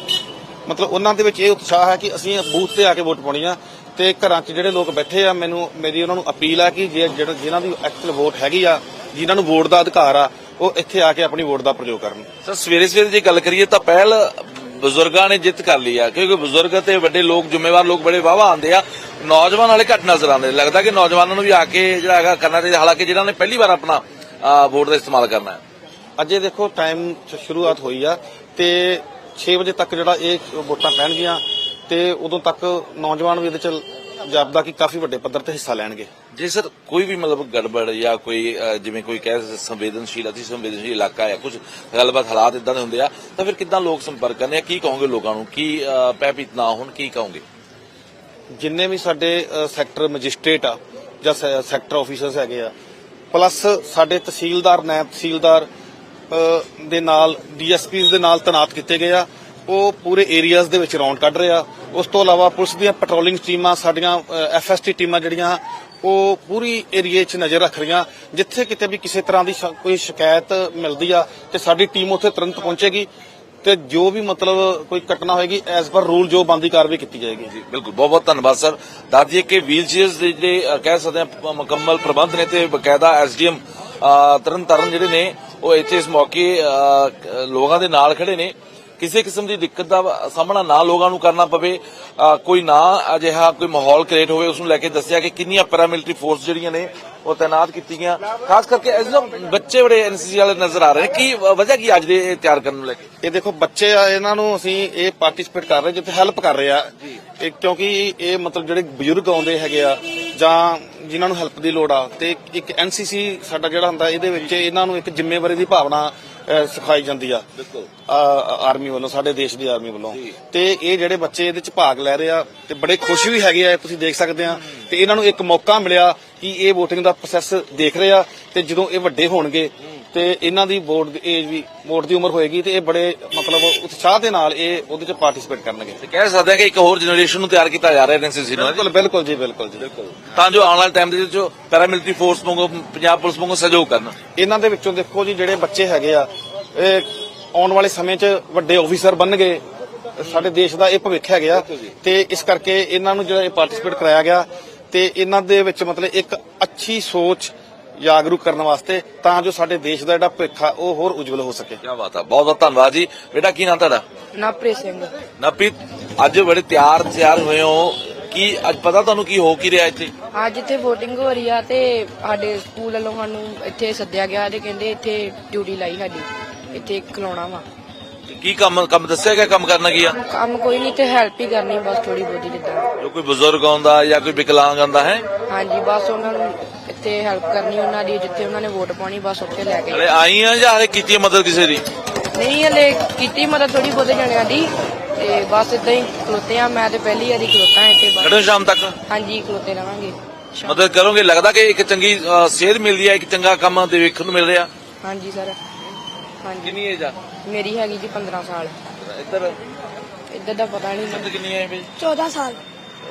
ਮਤਲਬ ਉਹਨਾਂ ਦੇ ਵਿੱਚ ਇਹ ਉਤਸ਼ਾਹ ਹੈ ਕਿ ਅਸੀਂ ਬੂਥ ਤੇ ਆ ਕੇ ਵੋਟ ਪਾਉਣੀ ਆ ਤੇ ਘਰਾਂ 'ਚ ਜਿਹੜੇ ਲੋਕ ਬੈਠੇ ਆ ਮੈਨੂੰ ਮੇਰੀ ਉਹਨਾਂ ਨੂੰ ਅਪੀਲ ਆ ਕਿ ਜੇ ਜਿਹੜਾ- ਜਿਨ੍ਹਾਂ ਦੀ ਐਕਚੁਅਲ ਵੋਟ ਹੈਗੀ ਆ ਜਿਨ੍ਹਾਂ ਨੂੰ ਵੋਟ ਦਾ ਅਧਿਕਾਰ ਆ ਉਹ ਇੱਥੇ ਆ ਕੇ ਆਪਣੀ ਵੋਟ ਦਾ ਪ੍ਰਯੋਗ ਕਰਨ। ਸਰ ਸਵੇਰੇ ਸਵੇਰੇ ਜੇ ਗੱਲ ਕਰੀਏ ਤਾਂ ਪਹਿਲ ਬਜ਼ੁਰਗਾਂ ਨੇ ਜਿੱਤ ਕਰ ਲਈ ਆ ਕਿਉਂਕਿ ਬਜ਼ੁਰਗ ਤੇ ਵੱਡੇ ਲੋਕ ਜ਼ਿੰਮੇਵਾਰ ਲੋਕ ਬੜੇ ਵਾਵਾ ਆਉਂਦੇ ਆ। ਨੌਜਵਾਨ ਵਾਲੇ ਘੱਟ ਨਜ਼ਰ ਆਉਂਦੇ ਲੱਗਦਾ ਕਿ ਨੌਜਵਾਨਾਂ ਨੂੰ ਵੀ ਆ ਕੇ ਜਿਹੜਾ ਹੈਗਾ ਕਰਨਾ ਚਾਹੀਦਾ ਹਾਲਾਂਕਿ ਜਿਹਨਾਂ ਨੇ ਪਹਿਲੀ ਵਾਰ ਆਪਣਾ ਅ, ਵੋਟ ਦਾ ਇਸਤੇਮਾਲ ਕਰਨਾ ਹੈ। ਅਜੇ ਦੇਖੋ ਟਾਈਮ ਸ਼ੁਰੂਆਤ ਹੋਈ ਆ ਤੇ 6 ਵਜੇ ਤੱਕ ਜਿਹੜਾ ਇਹ ਵੋਟਾਂ ਪੈਣਗੀਆਂ ਤੇ ਉਦੋਂ ਤੱਕ ਨੌਜਵਾਨ ਵੀ ਇਹਦੇ ਚ ਜਾਪਦਾ ਕਿ ਕਾਫੀ ਵੱਡੇ ਪੱਧਰ ਤੇ ਹਿੱਸਾ ਲੈਣਗੇ। ਜੇ ਸਰ ਕੋਈ ਵੀ ਮਤਲਬ ਗੜਬੜ ਜਾਂ ਕੋਈ ਜਿਵੇਂ ਕੋਈ ਕਹਿ ਸੰਵੇਦਨਸ਼ੀਲ ਅਤੀ ਸੰਵੇਦਨਸ਼ੀਲ ਇਲਾਕਾ ਹੈ ਕੁਝ ਗੱਲਬਾਤ ਹਾਲਾਤ ਇਦਾਂ ਦੇ ਹੁੰਦੇ ਆ ਤਾਂ ਫਿਰ ਕਿੱਦਾਂ ਲੋਕ ਸੰਪਰਕ ਕਰਨੇ ਆ? ਕੀ ਕਹੋਗੇ ਲੋਕਾਂ ਨੂੰ? ਕੀ ਭੈਭੀਤ ਨਾ ਹੋਣ ਕੀ ਕਹੋਗੇ? ਜਿੰਨੇ ਵੀ ਸਾਡੇ ਸੈਕਟਰ ਮੈਜਿਸਟ੍ਰੇਟ ਆ ਜਾਂ ਸੈਕਟਰ ਆਫੀਸਰਸ ਹੈਗੇ ਆ ਪਲੱਸ ਸਾਡੇ ਤਹਿਸੀਲਦਾਰ ਨਾਇਬ ਤਹਿਸੀਲਦਾਰ ਦੇ ਨਾਲ ਡੀਐਸਪੀਸ ਦੇ ਨਾਲ ਤੈਨਾਤ ਕੀਤੇ ਗਏ ਆ। ਉਹ ਪੂਰੇ ਏਰੀਆਜ਼ ਦੇ ਵਿੱਚ ਰੌਂਡ ਕੱਢ ਰਹੇ ਉਸ ਤੋਂ ਇਲਾਵਾ ਪੁਲਿਸ ਦੀਆਂ ਪੈਟਰੋਲਿੰਗ ਟੀਮਾਂ, ਸਾਡੀਆਂ ਐਫਐਸਟੀ ਟੀਮਾਂ ਜਿਹੜੀਆਂ, ਉਹ ਪੂਰੀ ਏਰੀਏ 'ਚ ਨਜ਼ਰ ਰੱਖ ਰਹੀਆਂ। ਜਿੱਥੇ ਕਿਤੇ ਵੀ ਕਿਸੇ ਤਰ੍ਹਾਂ ਦੀ ਕੋਈ ਸ਼ਿਕਾਇਤ ਮਿਲਦੀ ਆ ਤੇ ਸਾਡੀ ਟੀਮ ਉੱਥੇ ਤੁਰੰਤ ਪਹੁੰਚੇਗੀ ਤੇ ਜੋ ਵੀ ਮਤਲਬ ਕੋਈ ਘਟਨਾ ਹੋਏਗੀ ਐਜ਼ ਪਰ ਰੂਲ ਜੋ ਬੰਦੀ ਕਾਰਵਾਈ ਕੀਤੀ ਜਾਏਗੀ। ਜੀ, ਬਿਲਕੁਲ। ਬਹੁਤ ਬਹੁਤ ਧੰਨਵਾਦ, ਸਰ। ਦੱਸ ਦਈਏ ਕਿ ਵੀਲਚੇਅਰਸ ਦੇ ਜਿਹੜੇ ਕਹਿ ਸਕਦੇ ਹਾਂ ਮੁਕੰਮਲ ਪ੍ਰਬੰਧ ਨੇ ਤੇ ਬਕਾਇਦਾ ਐਸਡੀਐਮ ਤਰਨ ਤਾਰਨ ਜਿਹੜੇ ਨੇ, ਉਹ ਇੱਥੇ ਇਸ ਮੌਕੇ ਲੋਕਾਂ ਦੇ ਨਾਲ ਖੜੇ ਨੇ। ਕਿਸੇ ਕਿਸਮ ਦੀ ਦਿੱਕਤ ਦਾ ਸਾਹਮਣਾ ਨਾ ਲੋਕਾਂ ਨੂੰ ਕਰਨਾ ਪਵੇ ਕੋਈ ਨਾ ਅਜਿਹਾ ਕੋਈ ਮਾਹੌਲ ਕ੍ਰੀਏਟ ਹੋਵੇ ਉਸ ਨੂੰ ਲੈ ਕੇ ਦੱਸਿਆ ਕਿ ਕਿੰਨੀਆਂ ਪੈਰਾਮਿਲਟਰੀ ਫੋਰਸ ਜਿਹੜੀਆਂ ਨੇ ਉਹ ਤਾਇਨਾਤ ਕੀਤੀਆਂ। ਖਾਸ ਕਰਕੇ ਇਸ ਬੱਚੇ ਬੜੇ ਐਨਸੀਸੀ ਵਾਲੇ ਨਜ਼ਰ ਆ ਰਹੇ ਨੇ। ਕੀ ਵਜ੍ਹਾ ਕੀ ਅੱਜ ਦੇ ਤਿਆਰ ਕਰਨ ਨੂੰ ਲੈ ਕੇ? ਇਹ ਦੇਖੋ ਬੱਚੇ ਆ ਇਹਨਾਂ ਨੂੰ ਅਸੀਂ ਇਹ ਪਾਰਟਿਸਿਪੇਟ ਕਰ ਰਹੇ ਜਿੱਥੇ ਹੈਲਪ ਕਰ ਰਹੇ ਆ। ਇਹ ਕਿਉਂਕਿ ਇਹ ਮਤਲਬ ਜਿਹੜੇ ਬਜ਼ੁਰਗ ਆਉਂਦੇ ਹੈਗੇ ਆ ਜਾਂ ਜਿਨ੍ਹਾਂ ਨੂੰ ਹੈਲਪ ਦੀ ਲੋੜ ਆ ਤੇ ਇੱਕ ਐਨਸੀਸੀ ਸਾਡਾ ਜਿਹੜਾ ਹੁੰਦਾ ਇਹਦੇ ਵਿੱਚ ਇਹਨਾਂ ਨੂੰ ਇੱਕ ਜ਼ਿੰਮੇਵਾਰੀ ਦੀ ਭਾਵਨਾ ਸਿਖਾਈ ਜਾਂਦੀ ਆ। ਬਿਲਕੁਲ। ਆ- ਆਰਮੀ ਵੱਲੋਂ ਸਾਡੇ ਦੇਸ਼ ਦੀ ਆਰਮੀ ਵੱਲੋਂ। ਤੇ ਇਹ ਜਿਹੜੇ ਬੱਚੇ ਇਹਦੇ ਚ ਭਾਗ ਲੈ ਰਹੇ ਆ ਤੇ ਬੜੇ ਖੁਸ਼ ਵੀ ਹੈਗੇ ਆ ਤੁਸੀਂ ਦੇਖ ਸਕਦੇ ਆ। ਤੇ ਇਹਨਾਂ ਨੂੰ ਇੱਕ ਮੌਕਾ ਮਿਲਿਆ ਕਿ ਇਹ VOTING ਦਾ ਪ੍ਰੋਸੈਸ ਦੇਖ ਰਹੇ ਆ ਤੇ ਜਦੋਂ ਇਹ ਵੱਡੇ ਹੋਣਗੇ ਤੇ ਇਹਨਾਂ ਦੀ ਵੋਟ ਦੀ ਏਜ ਵੀ ਵੋਟ ਦੀ ਉਮਰ ਹੋਏਗੀ ਤੇ ਇਹ ਬੜੇ ਮਤਲਬ ਉਤਸ਼ਾਹ ਦੇ ਨਾਲ ਇਹ ਉਹਦੇ ਚ ਪਾਰਟਿਸਿਪੇਟ ਕਰਨਗੇ। ਤੇ ਕਹਿ ਸਕਦੇ ਹਾਂ ਕਿ ਇੱਕ ਹੋਰ ਜਨਰੇਸ਼ਨ ਨੂੰ ਤਿਆਰ ਕੀਤਾ ਜਾ ਰਿਹਾ ਹੈ ਐਨਸੀਸੀ ਨਾਲ। ਬਿਲਕੁਲ ਬਿਲਕੁਲ ਜੀ ਬਿਲਕੁਲ ਜੀ। ਤਾਂ ਜੋ ਆਉਣ ਵਾਲੇ ਟਾਈਮ ਦੇ ਵਿੱਚ ਪੈਰਾਮਿਲਟਰੀ ਫੋਰਸ ਵਾਂਗੂ ਪੰਜਾਬ ਪੁਲਿਸ ਵਾਂਗੂ ਸਹਿਯੋਗ ਕਰਨ। ਇਹਨਾਂ ਦੇ ਵਿੱਚੋਂ ਦੇਖੋ ਜੀ ਜਿਹੜੇ ਬੱਚੇ ਹੈਗੇ ਆ ਇਹ ਆਉਣ ਵਾਲੇ ਸਮੇਂ 'ਚ ਵੱਡੇ ਆਫੀਸਰ ਬਣਨਗੇ। ਸਾਡੇ ਦੇਸ਼ ਦਾ ਇਹ ਭਵਿੱਖ ਹੈਗਾ ਆ। ਤੇ ਇਸ ਕਰਕੇ ਇਹਨਾਂ ਨੂੰ ਜਿਹੜਾ ਇਹ ਪਾਰਟਿਸਿਪੇਟ ਕਰਾਇਆ ਗਿਆ ਤੇ ਇਹਨਾਂ ਦੇ ਵਿੱਚ ਮਤਲਬ ਇੱਕ ਅੱਛੀ ਸੋਚ ਜਾਗਰੂਕ ਕਰਨ ਵਾਸਤੇ ਤਾਂ ਜੋ ਸਾਡੇ ਦੇਸ਼ ਦਾ ਜਿਹੜਾ ਭਵਿੱਖ ਆ ਉਹ ਹੋਰ ਉਜਵਲ ਹੋ ਸਕੇ। ਕੀ ਬਾਤ ਹੈ ਬਹੁਤ ਬਹੁਤ ਧੰਨਵਾਦ ਜੀ। ਬੇਟਾ ਕੀ ਨਾਮ ਤੁਹਾਡਾ? ਨਾਪਰੇ ਸਿੰਘ। ਨਪ੍ਰੀਤ ਅੱਜ ਬੜੇ ਤਿਆਰ ਤਿਆਰ ਹੋਏ ਹੋ। ਕੀ ਅੱਜ ਪਤਾ ਤੁਹਾਨੂੰ ਕੀ ਹੋ ਕੀ ਰਿਹਾ ਇੱਥੇ? ਅੱਜ ਇੱਥੇ VOTING ਹੋ ਰਹੀ ਆ ਤੇ ਸਾਡੇ ਸਕੂਲ ਵੱਲੋਂ ਸਾਨੂੰ ਇੱਥੇ ਸੱਦਿਆ ਗਿਆ ਤੇ ਕਹਿੰਦੇ ਇੱਥੇ ਡਿਊਟੀ ਲਾਈ ਸਾਡੀ। ਇੱਥੇ ਖਲਾਉਣਾ ਵਾ। ਕੀ ਕੰਮ ਕੰਮ ਦੱਸਿਆ ਗਿਆ ਕੰਮ ਕਰਨਾ ਕੀ ਆ? ਕੰਮ ਕੋਈ ਨਹੀਂ ਤੇ ਹੈਲਪ ਹੀ ਕਰਨੀ ਬਸ ਥੋੜੀ ਬਹੁਤੀ ਜਿੱਦਾਂ। ਜੋ ਕੋਈ ਬਜ਼ੁਰਗ ਆਉਂਦਾ ਜਾਂ ਕੋਈ ਵਿਕਲਾਂਗ ਆਉਂਦਾ ਹੈ? ਹਾਂਜੀ ਬਸ ਉਹਨਾਂ ਨੂੰ ਇੱਥੇ ਹੈਲਪ ਕਰਨੀ ਉਹਨਾਂ ਦੀ ਜਿੱਥੇ ਉਹਨਾਂ ਨੇ ਵੋਟ ਪਾਉਣੀ ਬਸ ਉੱਥੇ ਲੈ ਕੇ ਹਲੇ ਆਈ ਆ ਜਾਂ ਹਲੇ ਕੀਤੀ ਮਦਦ ਕਿਸੇ ਦੀ? ਨਹੀਂ ਹਲੇ ਕੀਤੀ ਮਦਦ ਥੋੜੀ ਬਹੁਤੇ ਜਣਿਆਂ ਦੀ ਤੇ ਬਸ ਇਦਾਂ ਹੀ ਖਲੋਤੇ ਆ। ਮੈਂ ਤੇ ਪਹਿਲੀ ਵਾਰੀ ਖਲੋਤਾ ਇੱਥੇ ਬਸ। ਖੜੇ ਸ਼ਾਮ ਤੱਕ। ਹਾਂਜੀ ਖਲੋਤੇ ਰਵਾਂਗੇ। ਸ਼ਾਮ- ਮਦਦ ਕਰੋਗੇ? ਲੱਗਦਾ ਕਿ ਇੱਕ ਚੰਗੀ ਅ, ਸੇਧ ਮਿਲਦੀ ਹੈ ਇੱਕ ਚੰਗਾ ਕੰਮ ਦੇਖਣ ਨੂੰ ਮਿਲ ਰਿਹਾ? ਹਾਂਜੀ ਸਰ। ਹਾਂਜੀ। ਕਿੰਨੀ ਏਜ ਆ? ਮੇਰੀ ਹੈਗੀ ਜੀ 15 ਸਾਲ। ਇੱਧਰ? ਇੱਧਰ ਦਾ ਪਤਾ ਨਹੀਂ। ਮੈਨੂੰ। ਕਿੰਨੀ ਹੈ ਬਈ? 14 ਸਾਲ।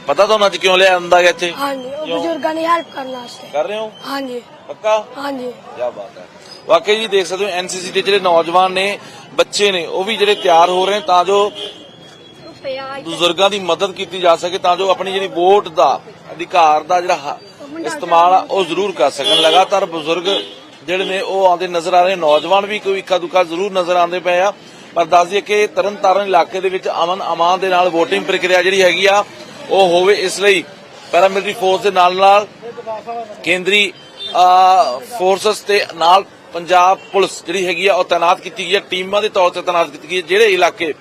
ਪਤਾ ਤੁਹਾਨੂੰ ਅੱਜ ਕਿਉਂ ਲਿਆ ਆਂਦਾ ਗਿਆ ਇੱਥੇ? ਹਾਂਜੀ ਉਹ ਬਜ਼ੁਰਗਾਂ ਦੀ ਹੈਲਪ ਕਰਨ ਵਾਸਤੇ। ਕਰ ਰਹੇ ਹੋ? ਹਾਂਜੀ। ਪੱਕਾ? ਹਾਂਜੀ। ਕੀ ਬਾਤ ਹੈ। ਵਾਕਈ ਜੀ ਦੇਖ ਸਕਦੇ ਹੋ ਐਨਸੀਸੀ ਦੇ ਜਿਹੜੇ ਨੌਜਵਾਨ ਨੇ ਬੱਚੇ ਨੇ ਉਹ ਵੀ ਜਿਹੜੇ ਤਿਆਰ ਹੋ ਰਹੇ ਤਾਂ ਜੋ ਬਜ਼ੁਰਗਾਂ ਦੀ ਮਦਦ ਕੀਤੀ ਜਾ ਸਕੇ ਤਾਂ ਜੋ ਆਪਣੀ ਜਿਹੜੀ ਵੋਟ ਦਾ ਅਧਿਕਾਰ ਦਾ ਜਿਹੜਾ ਇਸਤੇਮਾਲ ਆ ਉਹ ਜ਼ਰੂਰ ਕਰ ਸਕਣ। ਲਗਾਤਾਰ ਬਜ਼ੁਰਗ ਜਿਹੜੇ ਨੇ ਉਹ ਆਉਂਦੇ ਨਜ਼ਰ ਆ ਰਹੇ ਨੌਜਵਾਨ ਵੀ ਕੋਈ ਇੱਕਾ ਦੁੱਕਾ ਜ਼ਰੂਰ ਨਜ਼ਰ ਆਉਂਦੇ ਪਏ ਆ। ਪਰ ਦੱਸ ਦਈਏ ਕਿ ਤਰਨਤਾਰਨ ਇਲਾਕੇ ਦੇ ਵਿੱਚ ਅਮਨ ਅਮਾਨ ਦੇ ਨਾਲ VOTING ਪ੍ਰਕਿਰਿਆ ਜਿਹੜੀ ਹੈਗੀ ਆ, ਉਹ ਹੋਵੇ ਇਸ ਲਈ ਪੈਰਾਮਿਲਟਰੀ ਫੋਰਸ ਦੇ ਨਾਲ ਨਾਲ ਕੇਂਦਰੀ ਫੋਰਸਸ ਤੇ ਨਾਲ ਪੰਜਾਬ ਪੁਲਿਸ ਜਿਹੜੀ ਹੈਗੀ ਆ, ਉਹ ਤਾਇਨਾਤ ਕੀਤੀ ਗਈ ਹੈ ਟੀਮਾਂ ਦੇ ਤੌਰ ਤੇ ਤਾਇਨਾਤ ਕੀਤੀ ਗਈ ਹੈ ਜਿਹੜੇ ਇਲਾਕੇ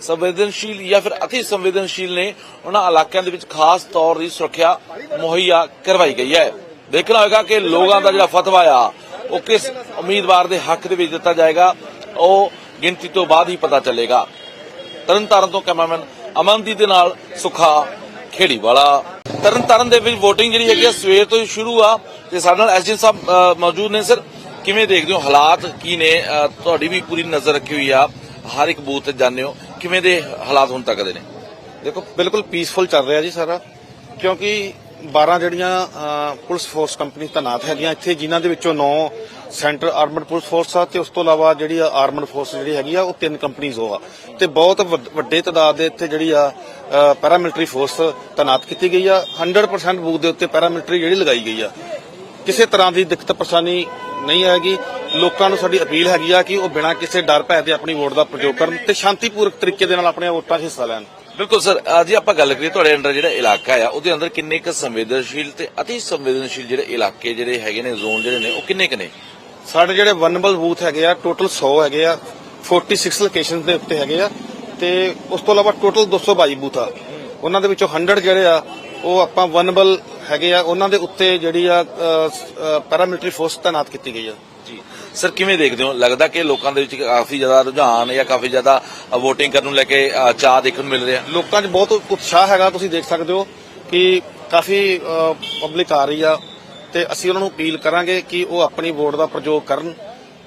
ਸੰਵੇਦਨਸ਼ੀਲ ਜਾਂ ਫਿਰ ਅਤੀ ਸੰਵੇਦਨਸ਼ੀਲ ਨੇ, ਉਹਨਾਂ ਇਲਾਕਿਆਂ ਦੇ ਵਿੱਚ ਖਾਸ ਤੌਰ ਦੀ ਸੁਰੱਖਿਆ ਮੁਹੱਈਆ ਕਰਵਾਈ ਗਈ ਹੈ। ਦੇਖਣਾ ਹੋਏਗਾ ਕਿ ਲੋਕਾਂ ਦਾ ਜਿਹੜਾ ਫਤਵਾ ਆ ਉਹ ਕਿਸ ਉਮੀਦਵਾਰ ਦੇ ਹੱਕ ਦੇ ਵਿੱਚ ਦਿੱਤਾ ਜਾਏਗਾ, ਉਹ ਗਿਣਤੀ ਤੋਂ ਬਾਅਦ ਹੀ ਪਤਾ ਚੱਲੇਗਾ। ਤਰਨਤਾਰਨ ਤੋਂ ਕੈਮਰਾਮੈਨ ਅਮਨਦੀਪ ਦੇ ਨਾਲ ਸੁਖਾ ਖੇੜੀ ਵਾਲਾ ਤਰਨਤਾਰਨ ਦੇ ਵਿੱਚ VOTING ਜਿਹੜੀ ਹੈਗੀ ਆ, ਸਵੇਰ ਤੋਂ ਹੀ ਸ਼ੁਰੂ ਆ ਤੇ ਸਾਡੇ ਨਾਲ ਐਸਜੀ ਸਾਹਿਬ ਮੌਜੂਦ ਨੇ ਸਰ। ਕਿਵੇਂ ਦੇਖਦੇ ਹੋ ਹਾਲਾਤ? ਕੀ ਨੇ? ਤੁਹਾਡੀ ਵੀ ਪੂਰੀ ਨਜ਼ਰ ਰੱਖੀ ਹੋਈ ਆ। ਹਰ ਇੱਕ ਬੂਥ ਤੇ ਜਾਂਦੇ ਹੋ। ਕਿਵੇਂ ਦੇ ਹਾਲਾਤ ਹੁਣ ਤੱਕ ਦੇ ਨੇ? ਦੇਖੋ, ਬਿਲਕੁਲ ਪੀਸਫੁਲ ਚੱਲ ਰਿਹਾ ਜੀ ਸਾਰਾ। ਕਿਉਂਕਿ 12 ਜਿਹੜੀਆਂ ਪੁਲਿਸ ਫੋਰਸ ਕੰਪਨੀ ਤਾਇਨਾਤ ਹੈਗੀਆਂ ਇੱਥੇ, ਜਿਨ੍ਹਾਂ ਦੇ ਵਿੱਚੋਂ 9 ਸੈਂਟਰ ਆਰਮਡ ਪੁਲਿਸ ਫੋਰਸ ਆ ਤੇ ਉਸ ਤੋਂ ਇਲਾਵਾ ਜਿਹੜੀ ਆਰਮਡ ਫੋਰਸ ਜਿਹੜੀ ਹੈਗੀ ਆ, ਉਹ ਤਿੰਨ ਕੰਪਨੀਆਂ ਉਹ ਆ। ਤੇ ਬਹੁਤ ਵੱਡ- ਵੱਡੇ ਤਾਦਾਦ ਦੇ ਇੱਥੇ ਜਿਹੜੀ ਆ ਪੈਰਾਮਿਲਟਰੀ ਫੋਰਸ ਤਾਇਨਾਤ ਕੀਤੀ ਗਈ ਆ। 100% ਬੂਥ ਦੇ ਉੱਤੇ ਪੈਰਾਮਿਲਟਰੀ ਜਿਹੜੀ ਲਗਾਈ ਗਈ ਆ। ਕਿਸੇ ਤਰ੍ਹਾਂ ਦੀ ਦਿੱਕਤ ਪਰੇਸ਼ਾਨੀ ਨਹੀਂ ਆਏਗੀ ਲੋਕਾਂ ਨੂੰ ਸਾਡੀ ਅਪੀਲ ਹੈਗੀ ਆ ਕਿ ਉਹ ਬਿਨਾਂ ਕਿਸੇ ਡਰ ਭੈ ਦੇ ਆਪਣੀ ਵੋਟ ਦਾ ਪ੍ਰਯੋਗ ਕਰਨ ਤੇ ਸ਼ਾਂਤੀਪੂਰਕ ਤਰੀਕੇ ਦੇ ਨਾਲ ਆਪਣੀਆਂ ਵੋਟਾਂ 'ਚ ਹਿੱਸਾ ਲੈਣ। ਬਿਲਕੁਲ ਸਰ, ਅੱਜ ਆਪਾਂ ਗੱਲ ਕਰੀਏ ਤੁਹਾਡੇ ਅੰਡਰ ਜਿਹੜਾ ਇਲਾਕਾ ਆ, ਉਹਦੇ ਅੰਦਰ ਕਿੰਨੇ ਕੁ ਸੰਵੇਦਨਸ਼ੀਲ ਤੇ ਅਤੀ ਸੰਵੇਦਨਸ਼ੀਲ ਜਿਹੜੇ ਇਲਾਕੇ ਜਿਹੜੇ ਹੈਗੇ ਨੇ, ਜ਼ੋਨ ਜਿਹੜੇ ਨੇ, ਉਹ ਕਿੰਨੇ ਕੁ ਨੇ? ਸਾਡੇ ਜਿਹੜੇ ਵਨਬਲ ਬੂਥ ਹੈਗੇ ਆ, ਟੋਟਲ 100 ਹੈਗੇ ਆ 46 ਲੋਕੇਸ਼ਨਸ ਦੇ ਉੱਤੇ ਹੈਗੇ ਆ, ਤੇ ਉਸ ਤੋਂ ਇਲਾਵਾ ਟੋਟਲ 222 ਬੂਥ ਆ। ਉਹਨਾਂ ਦੇ ਵਿੱਚੋਂ 100 ਜਿਹੜੇ ਆ, ਉਹ ਆਪਾਂ ਵਨਬਲ ਹੈਗੇ ਆ, ਉਹਨਾਂ ਦੇ ਉੱਤੇ ਜਿਹੜੀ ਆ ਪੈਰਾਮਿਲਟਰੀ ਫੋਰਸ ਤਾਇਨਾਤ ਕੀਤੀ ਗਈ ਆ। ਸਰ ਕਿਵੇਂ ਦੇਖਦੇ ਹੋ ਲੱਗਦਾ ਕਿ ਲੋਕਾਂ ਦੇ ਵਿੱਚ ਕਾਫੀ ਜ਼ਿਆਦਾ ਰੁਝਾਨ ਜਾਂ ਕਾਫੀ ਜ਼ਿਆਦਾ VOTING ਕਰਨ ਨੂੰ ਲੈ ਕੇ ਚਾਹ ਦੇਖਣ ਨੂੰ ਮਿਲ ਰਿਹਾ ਲੋਕਾਂ 'ਚ ਬਹੁਤ ਉਤਸ਼ਾਹ ਹੈਗਾ ਤੁਸੀਂ ਦੇਖ ਸਕਦੇ ਹੋ ਕਿ ਕਾਫੀ ਪਬਲਿਕ ਆ ਰਹੀ ਆ ਤੇ ਅਸੀਂ ਉਹਨਾਂ ਨੂੰ ਅਪੀਲ ਕਰਾਂਗੇ ਕਿ ਉਹ ਆਪਣੀ ਵੋਟ ਦਾ ਪ੍ਰਯੋਗ ਕਰਨ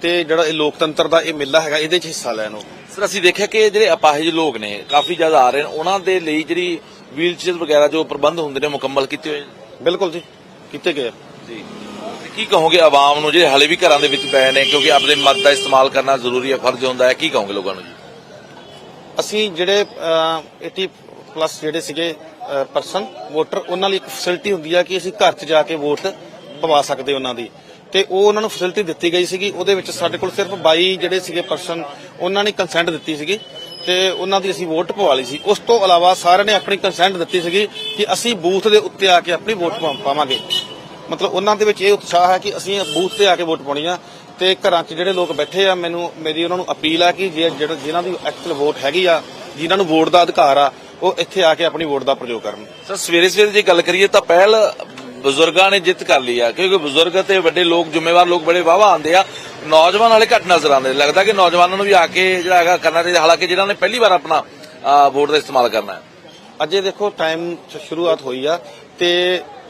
ਤੇ ਜਿਹੜਾ ਇਹ ਲੋਕਤੰਤਰ ਦਾ ਇਹ ਮੇਲਾ ਹੈਗਾ ਇਹਦੇ 'ਚ ਹਿੱਸਾ ਲੈਣ ਉਹ ਸਰ ਅਸੀਂ ਦੇਖਿਆ ਕਿ ਜਿਹੜੇ ਅਪਾਹਿਜ ਲੋਕ ਨੇ ਕਾਫੀ ਜ਼ਿਆਦਾ ਆ ਰਹੇ ਨੇ ਉਹਨਾਂ ਦੇ ਲਈ ਜਿਹੜੀ ਵੀਲ ਚੇਅਰ ਵਗੈਰਾ ਜੋ ਪ੍ਰਬੰਧ ਹੁੰਦੇ ਨੇ ਮੁਕੰਮਲ ਕੀਤੇ ਹੋਏ। ਬਿਲਕੁਲ ਜੀ ਕੀਤੇ ਗਏ। ਜੀ ਕੀ ਕਹੋਗੇ ਆਵਾਮ ਨੂੰ? ਜਿਹੜੇ ਹਲੇ ਵੀ ਘਰਾਂ ਦੇ ਵਿੱਚ ਪਏ ਨੇ, ਕਿਉਂਕਿ ਆਪਣੇ ਮਤ ਦਾ ਇਸਤੇਮਾਲ ਕਰਨਾ ਜ਼ਰੂਰੀ ਹੈ, ਫਰਜ਼ ਹੁੰਦਾ ਹੈ। ਕੀ ਕਹੋਗੇ ਲੋਕਾਂ ਨੂੰ ਜੀ? ਅਸੀਂ ਜਿਹੜੇ 80 ਪਲੱਸ ਜਿਹੜੇ ਸੀਗੇ ਪਰਸਨ ਵੋਟਰ ਉਹਨਾਂ ਲਈ ਇੱਕ ਫੈਸਿਲਿਟੀ ਹੁੰਦੀ ਆ ਕਿ ਅਸੀਂ ਘਰ 'ਚ ਜਾ ਕੇ ਵੋਟ ਪਵਾ ਸਕਦੇ ਉਹਨਾਂ ਦੀ। ਤੇ ਉਹ ਉਹਨਾਂ ਨੂੰ ਫੈਸਿਲਿਟੀ ਦਿੱਤੀ ਗਈ ਸੀਗੀ। ਉਹਦੇ ਵਿੱਚ ਸਾਡੇ ਕੋਲ ਸਿਰਫ 22 ਜਿਹੜੇ ਸੀਗੇ ਪਰਸਨ ਉਹਨਾਂ ਨੇ ਕੰਸੈਂਟ ਦਿੱਤੀ ਸੀਗੀ ਤੇ ਉਹਨਾਂ ਦੀ ਅਸੀਂ ਵੋਟ ਪਵਾ ਲਈ ਸੀ। ਉਸ ਤੋਂ ਇਲਾਵਾ ਸਾਰਿਆਂ ਨੇ ਆਪਣੀ ਕੰਸੈਂਟ ਦਿੱਤੀ ਸੀਗੀ ਕਿ ਅਸੀਂ ਬੂਥ ਦੇ ਉੱਤੇ ਆ ਕੇ ਆਪਣੀ ਵੋਟ ਪਾਵਾਂਗੇ। ਮਤਲਬ ਉਹਨਾਂ ਦੇ ਵਿੱਚ ਇਹ ਉਤਸ਼ਾਹ ਹੈ ਕਿ ਅਸੀਂ ਬੂਥ ਤੇ ਆ ਕੇ ਵੋਟ ਪਾਉਣੀ ਆ ਤੇ ਘਰਾਂ 'ਚ ਜਿਹੜੇ ਲੋਕ ਬੈਠੇ ਆ ਮੈਨੂੰ ਮੇਰੀ ਉਹਨਾਂ ਨੂੰ ਅਪੀਲ ਆ ਕਿ ਜੇ ਜਿਹੜਾ ਜਿਨ੍ਹਾਂ ਦੀ ਐਕਚੁਅਲ ਵੋਟ ਹੈਗੀ ਆ ਜਿਨ੍ਹਾਂ ਨੂੰ ਵੋਟ ਦਾ ਅਧਿਕਾਰ ਆ ਉਹ ਇੱਥੇ ਆ ਕੇ ਆਪਣੀ ਵੋਟ ਦਾ ਪ੍ਰਯੋਗ ਕਰਨ। ਸਰ ਸਵੇਰੇ ਸਵੇਰੇ ਜੇ ਗੱਲ ਕਰੀਏ ਤਾਂ ਪਹਿਲ ਬਜ਼ੁਰਗਾਂ ਨੇ ਜਿੱਤ ਕਰ ਲਈ ਆ ਕਿਉਂਕਿ ਬਜ਼ੁਰਗ ਤੇ ਵੱਡੇ ਲੋਕ ਜ਼ਿੰਮੇਵਾਰ ਲੋਕ ਬੜੇ ਵਾਵਾ ਆਉਂਦੇ ਆ। ਨੌਜਵਾਨ ਵਾਲੇ ਘੱਟ ਨਜ਼ਰ ਆਉਂਦੇ ਲੱਗਦਾ ਕਿ ਨੌਜਵਾਨਾਂ ਨੂੰ ਵੀ ਆ ਕੇ ਜਿਹੜਾ ਹੈਗਾ ਕਰਨਾ ਚਾਹੀਦਾ ਹਾਲਾਂਕਿ ਜਿਹਨਾਂ ਨੇ ਪਹਿਲੀ ਵਾਰ ਆਪਣਾ ਅਹ, ਵੋਟ ਦਾ ਇਸਤੇਮਾਲ ਕਰਨਾ ਹੈ। ਅਜੇ ਦੇਖੋ ਟਾਈਮ ਸ਼ੁਰੂਆਤ ਹੋਈ ਆ ਤੇ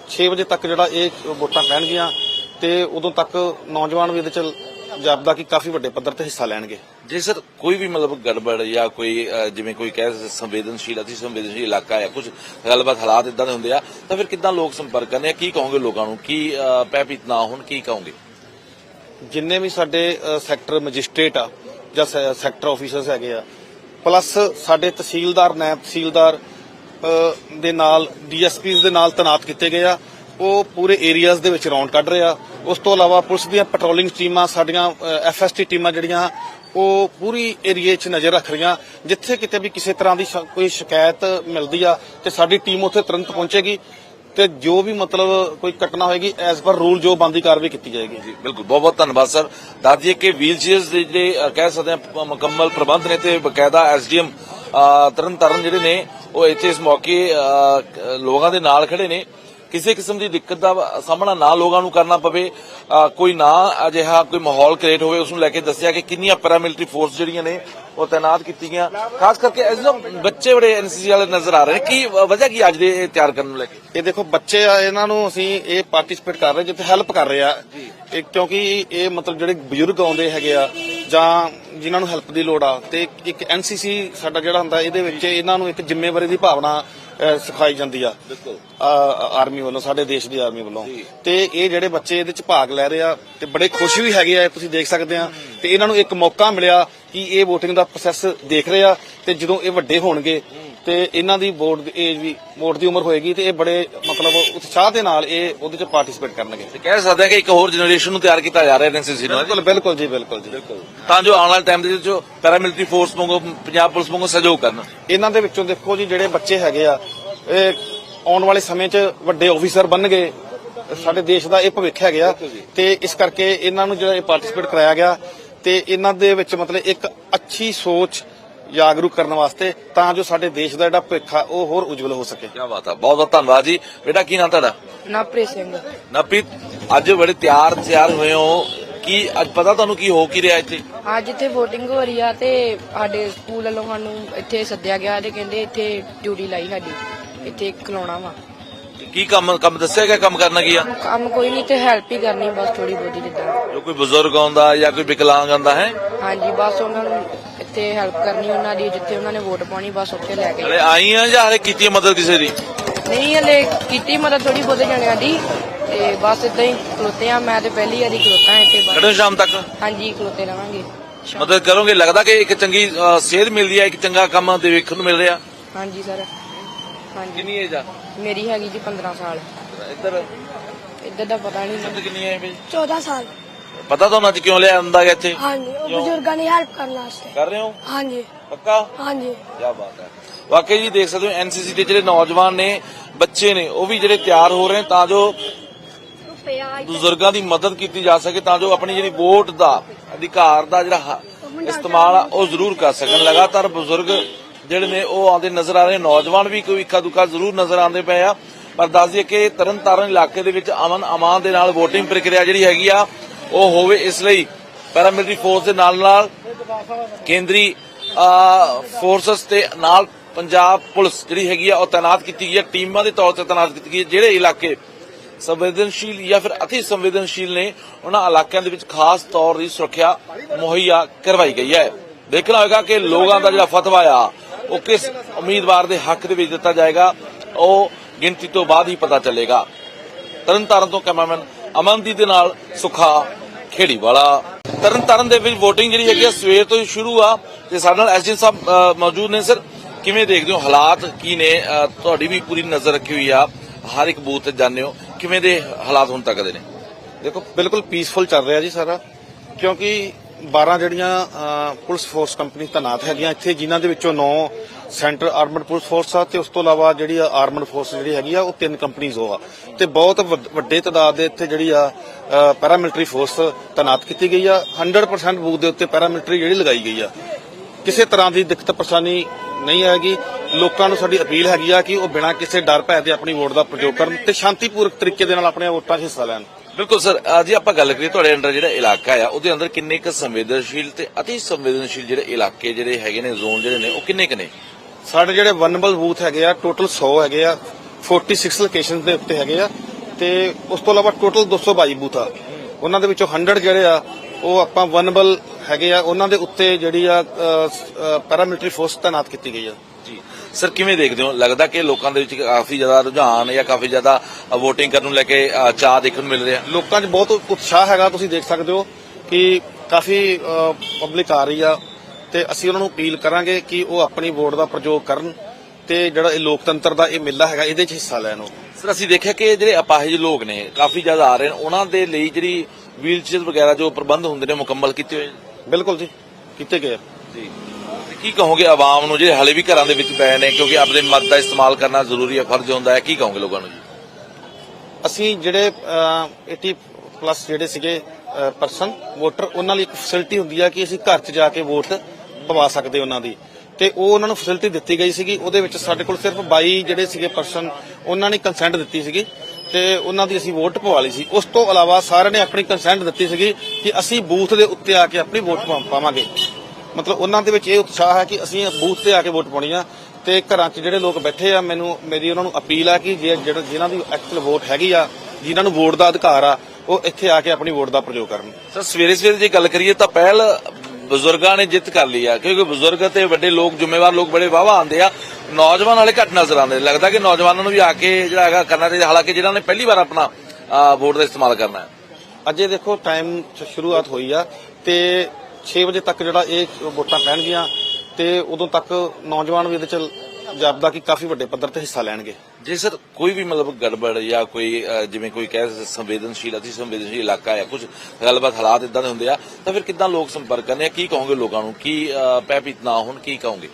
6 ਵਜੇ ਤੱਕ ਜਿਹੜਾ ਇਹ ਵੋਟਾਂ ਪੈਣਗੀਆਂ ਤੇ ਉਦੋਂ ਤੱਕ ਨੌਜਵਾਨ ਵੀ ਇਹਦੇ ਚ ਜਾਪਦਾ ਕਿ ਕਾਫੀ ਵੱਡੇ ਪੱਧਰ ਤੇ ਹਿੱਸਾ ਲੈਣਗੇ। ਜੇ ਸਰ ਕੋਈ ਵੀ ਮਤਲਬ ਗੜਬੜ ਜਾਂ ਕੋਈ ਜਿਵੇਂ ਕੋਈ ਕਹਿ ਸੰਵੇਦਨਸ਼ੀਲ ਅਤੀ ਸੰਵੇਦਨਸ਼ੀਲ ਇਲਾਕਾ ਹੈ ਕੁਝ ਗੱਲਬਾਤ ਹਾਲਾਤ ਇਦਾਂ ਦੇ ਹੁੰਦੇ ਆ ਤਾਂ ਫਿਰ ਕਿੱਦਾਂ ਲੋਕ ਸੰਪਰਕ ਕਰਨੇ ਆ? ਕੀ ਕਹੋਗੇ ਲੋਕਾਂ ਨੂੰ? ਕੀ ਭੈਭੀਤ ਨਾ ਹੋਣ ਕੀ ਕਹੋਗੇ? ਜਿੰਨੇ ਵੀ ਸਾਡੇ ਸੈਕਟਰ ਮੈਜਿਸਟ੍ਰੇਟ ਆ ਜਾਂ ਸੈਕਟਰ ਆਫੀਸਰਸ ਹੈਗੇ ਆ ਪਲੱਸ ਸਾਡੇ ਤਹਿਸੀਲਦਾਰ ਨਾਇਬ ਤਹਿਸੀਲਦਾਰ ਦੇ ਨਾਲ ਡੀਐਸਪੀਸ ਦੇ ਨਾਲ ਤੈਨਾਤ ਕੀਤੇ ਗਏ ਆ। ਉਹ ਪੂਰੇ ਏਰੀਆਜ਼ ਦੇ ਵਿੱਚ ਰੌਂਡ ਕੱਢ ਰਹੇ ਆ। ਉਸ ਤੋਂ ਇਲਾਵਾ ਪੁਲਿਸ ਦੀਆਂ ਪੈਟਰੋਲਿੰਗ ਟੀਮਾਂ, ਸਾਡੀਆਂ ਐਫਐਸਟੀ ਟੀਮਾਂ ਜਿਹੜੀਆਂ, ਉਹ ਪੂਰੀ ਏਰੀਏ 'ਚ ਨਜ਼ਰ ਰੱਖ ਰਹੀਆਂ। ਜਿੱਥੇ ਕਿਤੇ ਵੀ ਕਿਸੇ ਤਰ੍ਹਾਂ ਦੀ ਕੋਈ ਸ਼ਿਕਾਇਤ ਮਿਲਦੀ ਆ ਤੇ ਸਾਡੀ ਟੀਮ ਉੱਥੇ ਤੁਰੰਤ ਪਹੁੰਚੇਗੀ ਤੇ ਜੋ ਵੀ ਮਤਲਬ ਕੋਈ ਘਟਨਾ ਹੋਏਗੀ, ਐਸ ਪਰ ਰੂਲ ਜੋ ਬੰਦੀ ਕਾਰਵਾਈ ਕੀਤੀ ਜਾਏਗੀ। ਜੀ, ਬਿਲਕੁਲ। ਬਹੁਤ ਬਹੁਤ ਧੰਨਵਾਦ, ਸਰ। ਦੱਸ ਦਈਏ ਕਿ ਵੀਲ ਚੇਅਰਸ ਦੇ ਜਿਹੜੇ ਕਹਿ ਸਕਦੇ ਆ ਮੁਕੰਮਲ ਪ੍ਰਬੰਧ ਨੇ ਤੇ ਬਕਾਇਦਾ ਐਸਡੀਐਮ ਤਰਨ ਤਾਰਨ ਜਿਹੜੇ ਨੇ ਉਹ ਇੱਥੇ ਇਸ ਮੌਕੇ ਅਹ, ਲੋਕਾਂ ਦੇ ਨਾਲ ਖੜੇ ਨੇ। ਕਿਸੇ ਕਿਸਮ ਦੀ ਦਿੱਕਤ ਦਾ ਸਾਹਮਣਾ ਨਾ ਲੋਕਾਂ ਨੂੰ ਕਰਨਾ ਪਵੇ ਕੋਈ ਨਾ ਅਜਿਹਾ ਕੋਈ ਮਾਹੌਲ ਕ੍ਰੀਏਟ ਹੋਵੇ ਉਸ ਨੂੰ ਲੈ ਕੇ ਦੱਸਿਆ ਕਿ ਕਿੰਨੀਆਂ ਪੈਰਾਮਿਲਟਰੀ ਫੋਰਸ ਜਿਹੜੀਆਂ ਨੇ ਉਹ ਤਾਇਨਾਤ ਕੀਤੀ ਗਈਆਂ ਖਾਸ ਕਰਕੇ ਇਸ ਨੂੰ ਬੱਚੇ ਬੜੇ ਐਨਸੀਸੀ ਵਾਲੇ ਨਜ਼ਰ ਆ ਰਹੇ ਨੇ। ਕੀ ਵਜ੍ਹਾ ਕੀ ਅੱਜ ਦੇ ਤਿਆਰ ਕਰਨ ਨੂੰ ਲੈ ਕੇ? ਇਹ ਦੇਖੋ ਬੱਚੇ ਆ ਇਹਨਾਂ ਨੂੰ ਅਸੀਂ ਇਹ ਪਾਰਟਿਸਿਪੇਟ ਕਰ ਰਹੇ ਜਿੱਥੇ ਹੈਲਪ ਕਰ ਰਹੇ ਆ। ਇਹ ਕਿਉਂਕਿ ਇਹ ਮਤਲਬ ਜਿਹੜੇ ਬਜ਼ੁਰਗ ਆਉਂਦੇ ਹੈਗੇ ਆ ਜਾਂ ਜਿਨ੍ਹਾਂ ਨੂੰ ਹੈਲਪ ਦੀ ਲੋੜ ਆ ਤੇ ਇੱਕ ਐਨਸੀਸੀ ਸਾਡਾ ਜਿਹੜਾ ਹੁੰਦਾ ਇਹਦੇ ਵਿੱਚ ਇਹਨਾਂ ਨੂੰ ਇੱਕ ਜ਼ਿੰਮੇਵਾਰੀ ਦੀ ਭਾਵਨਾ ਸਿਖਾਈ ਜਾਂਦੀ ਆ। ਬਿਲਕੁਲ। ਆਰਮੀ ਵੱਲੋਂ ਸਾਡੇ ਦੇਸ਼ ਦੀ ਆਰਮੀ ਵੱਲੋਂ। ਤੇ ਇਹ ਜਿਹੜੇ ਬੱਚੇ ਇਹਦੇ ਚ ਭਾਗ ਲੈ ਰਹੇ ਆ ਤੇ ਬੜੇ ਖੁਸ਼ ਵੀ ਹੈਗੇ ਆ ਤੁਸੀਂ ਦੇਖ ਸਕਦੇ ਆ। ਤੇ ਇਹਨਾਂ ਨੂੰ ਇੱਕ ਮੌਕਾ ਮਿਲਿਆ ਕਿ ਇਹ VOTING ਦਾ ਪ੍ਰੋਸੈਸ ਦੇਖ ਰਹੇ ਆ ਤੇ ਜਦੋਂ ਇਹ ਵੱਡੇ ਹੋਣਗੇ ਤੇ ਇਹਨਾਂ ਦੀ ਵੋਟ ਦੀ ਏਜ ਵੀ ਵੋਟ ਦੀ ਉਮਰ ਹੋਏਗੀ ਤੇ ਇਹ ਬੜੇ ਮਤਲਬ ਉਤਸ਼ਾਹ ਦੇ ਨਾਲ ਇਹ ਉਹਦੇ ਚ ਪਾਰਟਿਸਿਪੇਟ ਕਰਨਗੇ। ਤੇ ਕਹਿ ਸਕਦੇ ਹਾਂ ਕਿ ਇੱਕ ਹੋਰ ਜਨਰੇਸ਼ਨ ਨੂੰ ਤਿਆਰ ਕੀਤਾ ਜਾ ਰਿਹਾ ਹੈ ਐਨਸੀਸੀ ਨਾਲ ਬਿਲਕੁਲ ਬਿਲਕੁਲ ਜੀ ਬਿਲਕੁਲ ਜੀ। ਤਾਂ ਜੋ ਆਉਣ ਵਾਲੇ ਟਾਈਮ ਦੇ ਵਿੱਚ ਪੈਰਾਮਿਲਟਰੀ ਫੋਰਸ ਵਾਂਗੂ ਪੰਜਾਬ ਪੁਲਿਸ ਵਾਂਗੂ ਸਹਿਯੋਗ ਕਰਨ। ਇਹਨਾਂ ਦੇ ਵਿੱਚੋਂ ਦੇਖੋ ਜੀ ਜਿਹੜੇ ਬੱਚੇ ਹੈਗੇ ਆ ਇਹ ਆਉਣ ਵਾਲੇ ਸਮੇਂ 'ਚ ਵੱਡੇ ਆਫੀਸਰ ਬਣਨਗੇ। ਸਾਡੇ ਦੇਸ਼ ਦਾ ਇਹ ਭਵਿੱਖ ਹੈਗੇ ਆ। ਤੇ ਇਸ ਕਰਕੇ ਇਹਨਾਂ ਨੂੰ ਜਿਹੜਾ ਇਹ ਪਾਰਟਿਸਿਪੇਟ ਕਰਾਇਆ ਗਿਆ ਤੇ ਇਹਨਾਂ ਦੇ ਵਿੱਚ ਮਤਲਬ ਇੱਕ ਅੱਛੀ ਸੋਚ ਜਾਗਰੂਕ ਕਰਨ ਵਾਸਤੇ ਤਾਂ ਜੋ ਸਾਡੇ ਦੇਸ਼ ਦਾ ਜਿਹੜਾ ਭਵਿੱਖ ਆ ਉਹ ਹੋਰ ਉਜਵਲ ਹੋ ਸਕੇ। ਕੀ ਬਾਤ ਆ ਬਹੁਤ ਬਹੁਤ ਧੰਨਵਾਦ ਜੀ। ਬੇਟਾ ਕੀ ਨਾਮ ਤੁਹਾਡਾ? ਨਾਪਰੇ ਸਿੰਘ। ਨਪ੍ਰੀਤ ਅੱਜ ਬੜੇ ਤਿਆਰ ਤਿਆਰ ਹੋਏ ਹੋ। ਕੀ ਅੱਜ ਪਤਾ ਤੁਹਾਨੂੰ ਕੀ ਹੋ ਕੀ ਰਿਹਾ ਇੱਥੇ? ਅੱਜ ਇੱਥੇ VOTING ਹੋ ਰਹੀ ਆ ਤੇ ਸਾਡੇ ਸਕੂਲ ਵੱਲੋਂ ਸਾਨੂੰ ਇੱਥੇ ਸੱਦਿਆ ਗਿਆ ਤੇ ਕਹਿੰਦੇ ਇੱਥੇ ਡਿਊਟੀ ਲਾਈ ਸਾਡੀ। ਇੱਥੇ ਖਲੋਣਾ ਵਾ। ਕੀ ਕੰਮ ਕੰਮ ਦੱਸਿਆ ਗਿਆ ਕੰਮ ਕਰਨਾ ਕੀ ਆ? ਕੰਮ ਕੋਈ ਨਹੀਂ ਤੇ ਹੈਲਪ ਹੀ ਕਰਨੀ ਬਸ ਥੋੜੀ ਬਹੁਤੀ ਜਿੱਦਾਂ। ਜੋ ਕੋਈ ਬਜ਼ੁਰਗ ਆਉਂਦਾ ਜਾਂ ਕੋਈ ਵਿਕਲਾਂਗ ਆਉਂਦਾ ਹੈ? ਹਾਂਜੀ ਬਸ ਉਹਨਾਂ ਨੂੰ ਇੱਥੇ ਹੈਲਪ ਕਰਨੀ ਉਹਨਾਂ ਦੀ ਜਿੱਥੇ ਉਹਨਾਂ ਨੇ ਵੋਟ ਪਾਉਣੀ ਬਸ ਉੱਥੇ ਲੈ ਕੇ ਹਲੇ ਆਈ ਆ ਜਾਂ ਹਲੇ ਕੀਤੀ ਮਦਦ ਕਿਸੇ ਦੀ? ਨਹੀਂ ਹਲੇ ਕੀਤੀ ਮਦਦ ਥੋੜੀ ਬਹੁਤੇ ਜਣਿਆਂ ਦੀ ਤੇ ਬਸ ਇਦਾਂ ਹੀ ਖਲੋਤੇ ਆ। ਮੈਂ ਤੇ ਪਹਿਲੀ ਵਾਰੀ ਖਲੋਤਾ ਇੱਥੇ ਬਸ। ਖੜੋ ਸ਼ਾਮ ਤੱਕ। ਹਾਂਜੀ ਖਲੋਤੇ ਰਵਾਂਗੇ। ਸ਼ਾਮ- ਮਦਦ ਕਰੋਗੇ? ਲੱਗਦਾ ਕਿ ਇੱਕ ਚੰਗੀ ਅ, ਸੇਧ ਮਿਲਦੀ ਹੈ ਇੱਕ ਚੰਗਾ ਕੰਮ ਦੇ ਵੇਖਣ ਨੂੰ ਮਿਲ ਰਿਹਾ। ਹਾਂਜੀ ਸਰ। ਹਾਂਜੀ। ਕਿੰਨੀ ਏਜ ਆ? ਮੇਰੀ ਹੈਗੀ ਜੀ 15 ਸਾਲ। ਇੱਧਰ? ਇੱਧਰ ਦਾ ਪਤਾ ਨਹੀਂ। ਮੈਨੂੰ। ਕਿੰਨੀ ਹੈ ਬਈ 14 ਸਾਲ। ਪਤਾ ਤੁਹਾਨੂੰ ਅੱਜ ਕਿਉਂ ਲਿਆ ਆਂਦਾ ਗਿਆ ਇੱਥੇ? ਹਾਂਜੀ ਉਹ ਬਜ਼ੁਰਗਾਂ ਦੀ ਹੈਲਪ ਕਰਨ ਵਾਸਤੇ। ਕਰ ਰਹੇ ਹੋ? ਹਾਂਜੀ। ਪੱਕਾ? ਹਾਂਜੀ। ਕੀ ਬਾਤ ਹੈ। ਵਾਕਈ ਜੀ ਦੇਖ ਸਕਦੇ ਹੋ ਐਨਸੀਸੀ ਦੇ ਜਿਹੜੇ ਨੌਜਵਾਨ ਨੇ ਬੱਚੇ ਨੇ ਉਹ ਵੀ ਜਿਹੜੇ ਤਿਆਰ ਹੋ ਰਹੇ ਨੇ ਤਾਂ ਜੋ ਬਜ਼ੁਰਗਾਂ ਦੀ ਮਦਦ ਕੀਤੀ ਜਾ ਸਕੇ ਤਾਂ ਜੋ ਆਪਣੀ ਜਿਹੜੀ ਵੋਟ ਦਾ ਅਧਿਕਾਰ ਦਾ ਜਿਹੜਾ ਇਸਤੇਮਾਲ ਆ ਉਹ ਜ਼ਰੂਰ ਕਰ ਸਕਣ। ਲਗਾਤਾਰ ਬਜ਼ੁਰਗ ਜਿਹੜੇ ਨੇ ਉਹ ਆਉਂਦੇ ਨਜ਼ਰ ਆ ਰਹੇ ਨੌਜਵਾਨ ਵੀ ਕੋਈ ਇੱਕਾ ਦੁੱਕਾ ਜ਼ਰੂਰ ਨਜ਼ਰ ਆਉਂਦੇ ਪਏ ਆ। ਪਰ ਦੱਸ ਦਈਏ ਕਿ ਤਰਨਤਾਰਨ ਇਲਾਕੇ ਦੇ ਵਿੱਚ ਅਮਨ ਅਮਾਨ ਦੇ ਨਾਲ VOTING ਪ੍ਰਕਿਰਿਆ ਜਿਹੜੀ ਹੈਗੀ ਆ, ਉਹ ਹੋਵੇ ਇਸ ਲਈ ਪੈਰਾਮਿਲਟਰੀ ਫੋਰਸ ਦੇ ਨਾਲ ਨਾਲ ਕੇਂਦਰੀ ਫੋਰਸਸ ਤੇ ਨਾਲ ਪੰਜਾਬ ਪੁਲਿਸ ਜਿਹੜੀ ਹੈਗੀ ਆ, ਉਹ ਤਾਇਨਾਤ ਕੀਤੀ ਗਈ ਹੈ ਟੀਮਾਂ ਦੇ ਤੌਰ ਤੇ ਤਾਇਨਾਤ ਕੀਤੀ ਗਈ ਹੈ ਜਿਹੜੇ ਇਲਾਕੇ ਸੰਵੇਦਨਸ਼ੀਲ ਜਾਂ ਫਿਰ ਅਤੀ ਸੰਵੇਦਨਸ਼ੀਲ ਨੇ, ਉਹਨਾਂ ਇਲਾਕਿਆਂ ਦੇ ਵਿੱਚ ਖਾਸ ਤੌਰ ਦੀ ਸੁਰੱਖਿਆ ਮੁਹੱਈਆ ਕਰਵਾਈ ਗਈ ਹੈ। ਦੇਖਣਾ ਹੋਏਗਾ ਕਿ ਲੋਕਾਂ ਦਾ ਜਿਹੜਾ ਫਤਵਾ ਆ ਉਹ ਕਿਸ ਉਮੀਦਵਾਰ ਦੇ ਹੱਕ ਦੇ ਵਿੱਚ ਦਿੱਤਾ ਜਾਏਗਾ ਉਹ ਗਿਣਤੀ ਤੋਂ ਬਾਅਦ ਹੀ ਪਤਾ ਚੱਲੇਗਾ। ਤਰਨਤਾਰਨ ਤੋਂ ਕੈਮਰਾਮੈਨ ਅਮਨਦੀਪ ਦੇ ਨਾਲ ਸੁਖਾ ਖੇੜੀ ਵਾਲਾ ਤਰਨਤਾਰਨ ਦੇ ਵਿੱਚ VOTING ਜਿਹੜੀ ਹੈਗੀ ਆ ਸਵੇਰ ਤੋਂ ਹੀ ਸ਼ੁਰੂ ਆ ਤੇ ਸਾਡੇ ਨਾਲ ਐਸਜੀ ਸਾਹਿਬ ਅ, ਮੌਜੂਦ ਨੇ ਸਰ। ਕਿਵੇਂ ਦੇਖਦੇ ਹੋ ਹਾਲਾਤ ਕੀ ਨੇ? ਤੁਹਾਡੀ ਵੀ ਪੂਰੀ ਨਜ਼ਰ ਰੱਖੀ ਹੋਈ ਆ। ਹਰ ਇੱਕ ਬੂਥ ਤੇ ਜਾਂਦੇ ਹੋ। ਕਿਵੇਂ ਦੇ ਹਾਲਾਤ ਹੁਣ ਤੱਕ ਦੇ ਨੇ? ਦੇਖੋ ਬਿਲਕੁਲ ਪੀਸਫੁਲ ਚੱਲ ਰਿਹਾ ਜੀ ਸਾਰਾ। ਕਿਉਂਕਿ 12 ਜਿਹੜੀਆਂ ਪੁਲਿਸ ਫੋਰਸ ਕੰਪਨੀ ਤੈਨਾਤ ਹੈਗੀਆਂ ਇੱਥੇ, ਜਿਨ੍ਹਾਂ ਦੇ ਵਿੱਚੋਂ 9 ਸੈਂਟਰ ਆਰਮਡ ਪੁਲਿਸ ਫੋਰਸ ਆ ਤੇ ਉਸ ਤੋਂ ਇਲਾਵਾ ਜਿਹੜੀ ਆਰਮਡ ਫੋਰਸ ਜਿਹੜੀ ਹੈਗੀ ਆ, ਉਹ ਤਿੰਨ ਕੰਪਨੀਆਂ ਉਹ ਆ। ਤੇ ਬਹੁਤ ਵੱਡ- ਵੱਡੇ ਤਾਦਾਦ ਦੇ ਇੱਥੇ ਜਿਹੜੀ ਆ ਪੈਰਾਮਿਲਟਰੀ ਫੋਰਸ ਤੈਨਾਤ ਕੀਤੀ ਗਈ ਆ। 100% ਬੂਥ ਦੇ ਉੱਤੇ ਪੈਰਾਮਿਲਟਰੀ ਜਿਹੜੀ ਲਗਾਈ ਗਈ ਆ। ਕਿਸੇ ਤਰ੍ਹਾਂ ਦੀ ਦਿੱਕਤ ਪਰੇਸ਼ਾਨੀ ਨਹੀਂ ਆਏਗੀ ਲੋਕਾਂ ਨੂੰ ਸਾਡੀ ਅਪੀਲ ਹੈਗੀ ਆ ਕਿ ਉਹ ਬਿਨਾਂ ਕਿਸੇ ਡਰ ਭੈ ਦੇ ਆਪਣੀ ਵੋਟ ਦਾ ਪ੍ਰਯੋਗ ਕਰਨ ਤੇ ਸ਼ਾਂਤੀਪੂਰਕ ਤਰੀਕੇ ਦੇ ਨਾਲ ਆਪਣੀਆਂ ਵੋਟਾਂ 'ਚ ਹਿੱਸਾ ਲੈਣ। ਬਿਲਕੁਲ ਸਰ ਅੱਜ ਆਪਾਂ ਗੱਲ ਕਰੀਏ ਤੁਹਾਡੇ ਅੰਦਰ ਜਿਹੜਾ ਇਲਾਕਾ ਆ ਉਹਦੇ ਅੰਦਰ ਕਿੰਨੇ ਕੁ ਸੰਵੇਦਨਸ਼ੀਲ ਤੇ ਅਤੀ ਸੰਵੇਦਨਸ਼ੀਲ ਜਿਹੜੇ ਇਲਾਕੇ ਜਿਹੜੇ ਹੈਗੇ ਨੇ ਜ਼ੋਨ ਜਿਹੜੇ ਨੇ ਉਹ ਕਿੰਨੇ ਕੁ ਨੇ? ਸਾਡੇ ਜਿਹੜੇ ਵਨਬਲ ਬੂਥ ਹੈਗੇ ਆ ਟੋਟਲ 100 ਹੈਗੇ ਆ 46 ਲੋਕੇਸ਼ਨਸ ਦੇ ਉੱਤੇ ਹੈਗੇ ਆ ਤੇ ਉਸ ਤੋਂ ਇਲਾਵਾ ਟੋਟਲ 222 ਬੂਥ ਆ। ਉਹਨਾਂ ਦੇ ਵਿੱਚੋਂ 100 ਜਿਹੜੇ ਆ ਉਹ ਆਪਾਂ ਵਨਬਲ ਹੈਗੇ ਆ ਉਹਨਾਂ ਦੇ ਉੱਤੇ ਜਿਹੜੀ ਆ ਪੈਰਾਮਿਲਟਰੀ ਫੋਰਸ ਤੈਨਾਤ ਕੀਤੀ ਗਈ ਆ। ਜੀ। ਸਰ ਕਿਵੇਂ ਦੇਖਦੇ ਹੋ? ਲੱਗਦਾ ਕਿ ਲੋਕਾਂ ਦੇ ਵਿੱਚ ਕਾਫੀ ਜ਼ਿਆਦਾ ਰੁਝਾਨ ਜਾਂ ਕਾਫੀ ਜ਼ਿਆਦਾ VOTING ਕਰਨ ਨੂੰ ਲੈ ਕੇ ਚਾਅ ਦੇਖਣ ਨੂੰ ਮਿਲ ਰਿਹਾ? ਲੋਕਾਂ 'ਚ ਬਹੁਤ ਉਤਸ਼ਾਹ ਹੈਗਾ ਤੁਸੀਂ ਦੇਖ ਸਕਦੇ ਹੋ ਕਿ ਕਾਫੀ ਪਬਲਿਕ ਆ ਰਹੀ ਆ ਤੇ ਅਸੀਂ ਉਹਨਾਂ ਨੂੰ ਅਪੀਲ ਕਰਾਂਗੇ ਕਿ ਉਹ ਆਪਣੀ ਵੋਟ ਦਾ ਪ੍ਰਯੋਗ ਕਰਨ ਤੇ ਜਿਹੜਾ ਇਹ ਲੋਕਤੰਤਰ ਦਾ ਇਹ ਮੇਲਾ ਹੈਗਾ ਇਹਦੇ 'ਚ ਹਿੱਸਾ ਲੈਣ ਉਹ। ਸਰ ਅਸੀਂ ਦੇਖਿਆ ਕਿ ਜਿਹੜੇ ਅਪਾਹਿਜ ਲੋਕ ਨੇ ਕਾਫੀ ਜ਼ਿਆਦਾ ਆ ਰਹੇ ਨੇ ਉਹਨਾਂ ਦੇ ਲਈ ਜਿਹੜੀ ਵੀਲਚੇਅਰ ਵਗੈਰਾ ਜੋ ਪ੍ਰਬੰਧ ਹੁੰਦੇ ਨੇ ਮੁਕੰਮਲ ਕੀਤੇ ਹੋਏ ਬਿਲਕੁਲ ਜੀ ਕੀਤੇ ਗਏ ਕੀ ਕਹੋਗੇ ਆਵਾਮ ਨੂੰ ਜਿਹੜੇ ਹਲੇ ਵੀ ਘਰਾਂ ਦੇ ਵਿੱਚ ਪਏ ਨੇ, ਕਿਉਂਕਿ ਆਪਣੇ ਮਤ ਦਾ ਇਸਤੇਮਾਲ ਕਰਨਾ ਜ਼ਰੂਰੀ ਹੈ, ਫਰਜ਼ ਹੁੰਦਾ ਹੈ, ਕੀ ਕਹੋਗੇ ਲੋਕਾਂ ਨੂੰ ਜੀ? ਅਸੀਂ ਜਿਹੜੇ 80 ਪਲੱਸ ਜਿਹੜੇ ਸੀਗੇ ਪਰਸਨ ਵੋਟਰ ਉਹਨਾਂ ਲਈ ਇੱਕ ਫੈਸਿਲਿਟੀ ਹੁੰਦੀ ਆ ਕਿ ਅਸੀਂ ਘਰ 'ਚ ਜਾ ਕੇ ਵੋਟ ਪਵਾ ਸਕਦੇ ਉਹਨਾਂ ਦੀ। ਤੇ ਉਹ ਉਹਨਾਂ ਨੂੰ ਫੈਸਿਲਿਟੀ ਦਿੱਤੀ ਗਈ ਸੀਗੀ, ਉਹਦੇ ਵਿੱਚ ਸਾਡੇ ਕੋਲ ਸਿਰਫ 22 ਜਿਹੜੇ ਸੀਗੇ ਪਰਸਨ ਉਹਨਾਂ ਨੇ ਕੰਸੈਂਟ ਦਿੱਤੀ ਸੀਗੀ, ਤੇ ਉਹਨਾਂ ਦੀ ਅਸੀਂ ਵੋਟ ਪਵਾ ਲਈ ਸੀ। ਉਸ ਤੋਂ ਇਲਾਵਾ ਸਾਰਿਆਂ ਨੇ ਆਪਣੀ ਕੰਸੈਂਟ ਦਿੱਤੀ ਸੀਗੀ ਕਿ ਅਸੀਂ ਬੂਥ ਦੇ ਉੱਤੇ ਆ ਕੇ ਆਪਣੀ ਵੋਟ ਪਾਵਾਂਗੇ। ਮਤਲਬ ਉਹਨਾਂ ਦੇ ਵਿੱਚ ਇਹ ਉਤਸ਼ਾਹ ਹੈ ਕਿ ਅਸੀਂ ਬੂਥ ਤੇ ਆ ਕੇ ਵੋਟ ਪਾਉਣੀ ਆ ਤੇ ਘਰਾਂ 'ਚ ਜਿਹੜੇ ਲੋਕ ਬੈਠੇ ਆ ਮੈਨੂੰ ਮੇਰੀ ਉਹਨਾਂ ਨੂੰ ਅਪੀਲ ਆ ਕਿ ਜੇ ਜਿਹੜਾ- ਜਿਨ੍ਹਾਂ ਦੀ ਐਕਚੁਅਲ ਵੋਟ ਹੈਗੀ ਆ ਜਿਨ੍ਹਾਂ ਨੂੰ ਵੋਟ ਦਾ ਅਧਿਕਾਰ ਆ ਉਹ ਇੱਥੇ ਆ ਕੇ ਆਪਣੀ ਵੋਟ ਦਾ ਪ੍ਰਯੋਗ ਕਰਨ। ਸਰ ਸਵੇਰੇ ਸਵੇਰੇ ਜੇ ਗੱਲ ਕਰੀਏ ਤਾਂ ਪਹਿਲ ਬਜ਼ੁਰਗਾਂ ਨੇ ਜਿੱਤ ਕਰ ਲਈ ਆ ਕਿਉਂਕਿ ਬਜ਼ੁਰਗ ਤੇ ਵੱਡੇ ਲੋਕ ਜ਼ਿੰਮੇਵਾਰ ਲੋਕ ਬੜੇ ਵਾਵਾ ਆਉਂਦੇ ਆ। ਨੌਜਵਾਨ ਵਾਲੇ ਘੱਟ ਨਜ਼ਰ ਆਉਂਦੇ ਲੱਗਦਾ ਕਿ ਨੌਜਵਾਨਾਂ ਨੂੰ ਵੀ ਆ ਕੇ ਜਿਹੜਾ ਹੈਗਾ ਕਰਨਾ ਚਾਹੀਦਾ ਹਾਲਾਂਕਿ ਜਿਹਨਾਂ ਨੇ ਪਹਿਲੀ ਵਾਰ ਆਪਣਾ ਵੋਟ ਦਾ ਇਸਤੇਮਾਲ ਕਰਨਾ ਹੈ। ਅਜੇ ਦੇਖੋ ਟਾਈਮ ਸ਼ੁਰੂਆਤ ਹੋਈ ਆ ਤੇ 6 ਵਜੇ ਤੱਕ ਜਿਹੜਾ ਇਹ ਵੋਟਾਂ ਪੈਣਗੀਆਂ ਤੇ ਉਦੋਂ ਤੱਕ ਨੌਜਵਾਨ ਵੀ ਇਹਦੇ ਚ ਜਾਪਦਾ ਕਿ ਕਾਫੀ ਵੱਡੇ ਪੱਧਰ ਤੇ ਹਿੱਸਾ ਲੈਣਗੇ। ਜੇ ਸਰ ਕੋਈ ਵੀ ਮਤਲਬ ਗੜਬੜ ਜਾਂ ਕੋਈ ਜਿਵੇਂ ਕੋਈ ਕਹਿ ਸੰਵੇਦਨਸ਼ੀਲ ਅਤੀ ਸੰਵੇਦਨਸ਼ੀਲ ਇਲਾਕਾ ਹੈ ਕੁਝ ਗੱਲਬਾਤ ਹਾਲਾਤ ਇਦਾਂ ਦੇ ਹੁੰਦੇ ਆ ਤਾਂ ਫਿਰ ਕਿੱਦਾਂ ਲੋਕ ਸੰਪਰਕ ਕਰਨੇ ਆ? ਕੀ ਕਹੋਗੇ ਲੋਕਾਂ ਨੂੰ? ਕੀ ਭੈਭੀਤ ਨਾ ਹੋਣ? ਕੀ ਕਹੋਗੇ?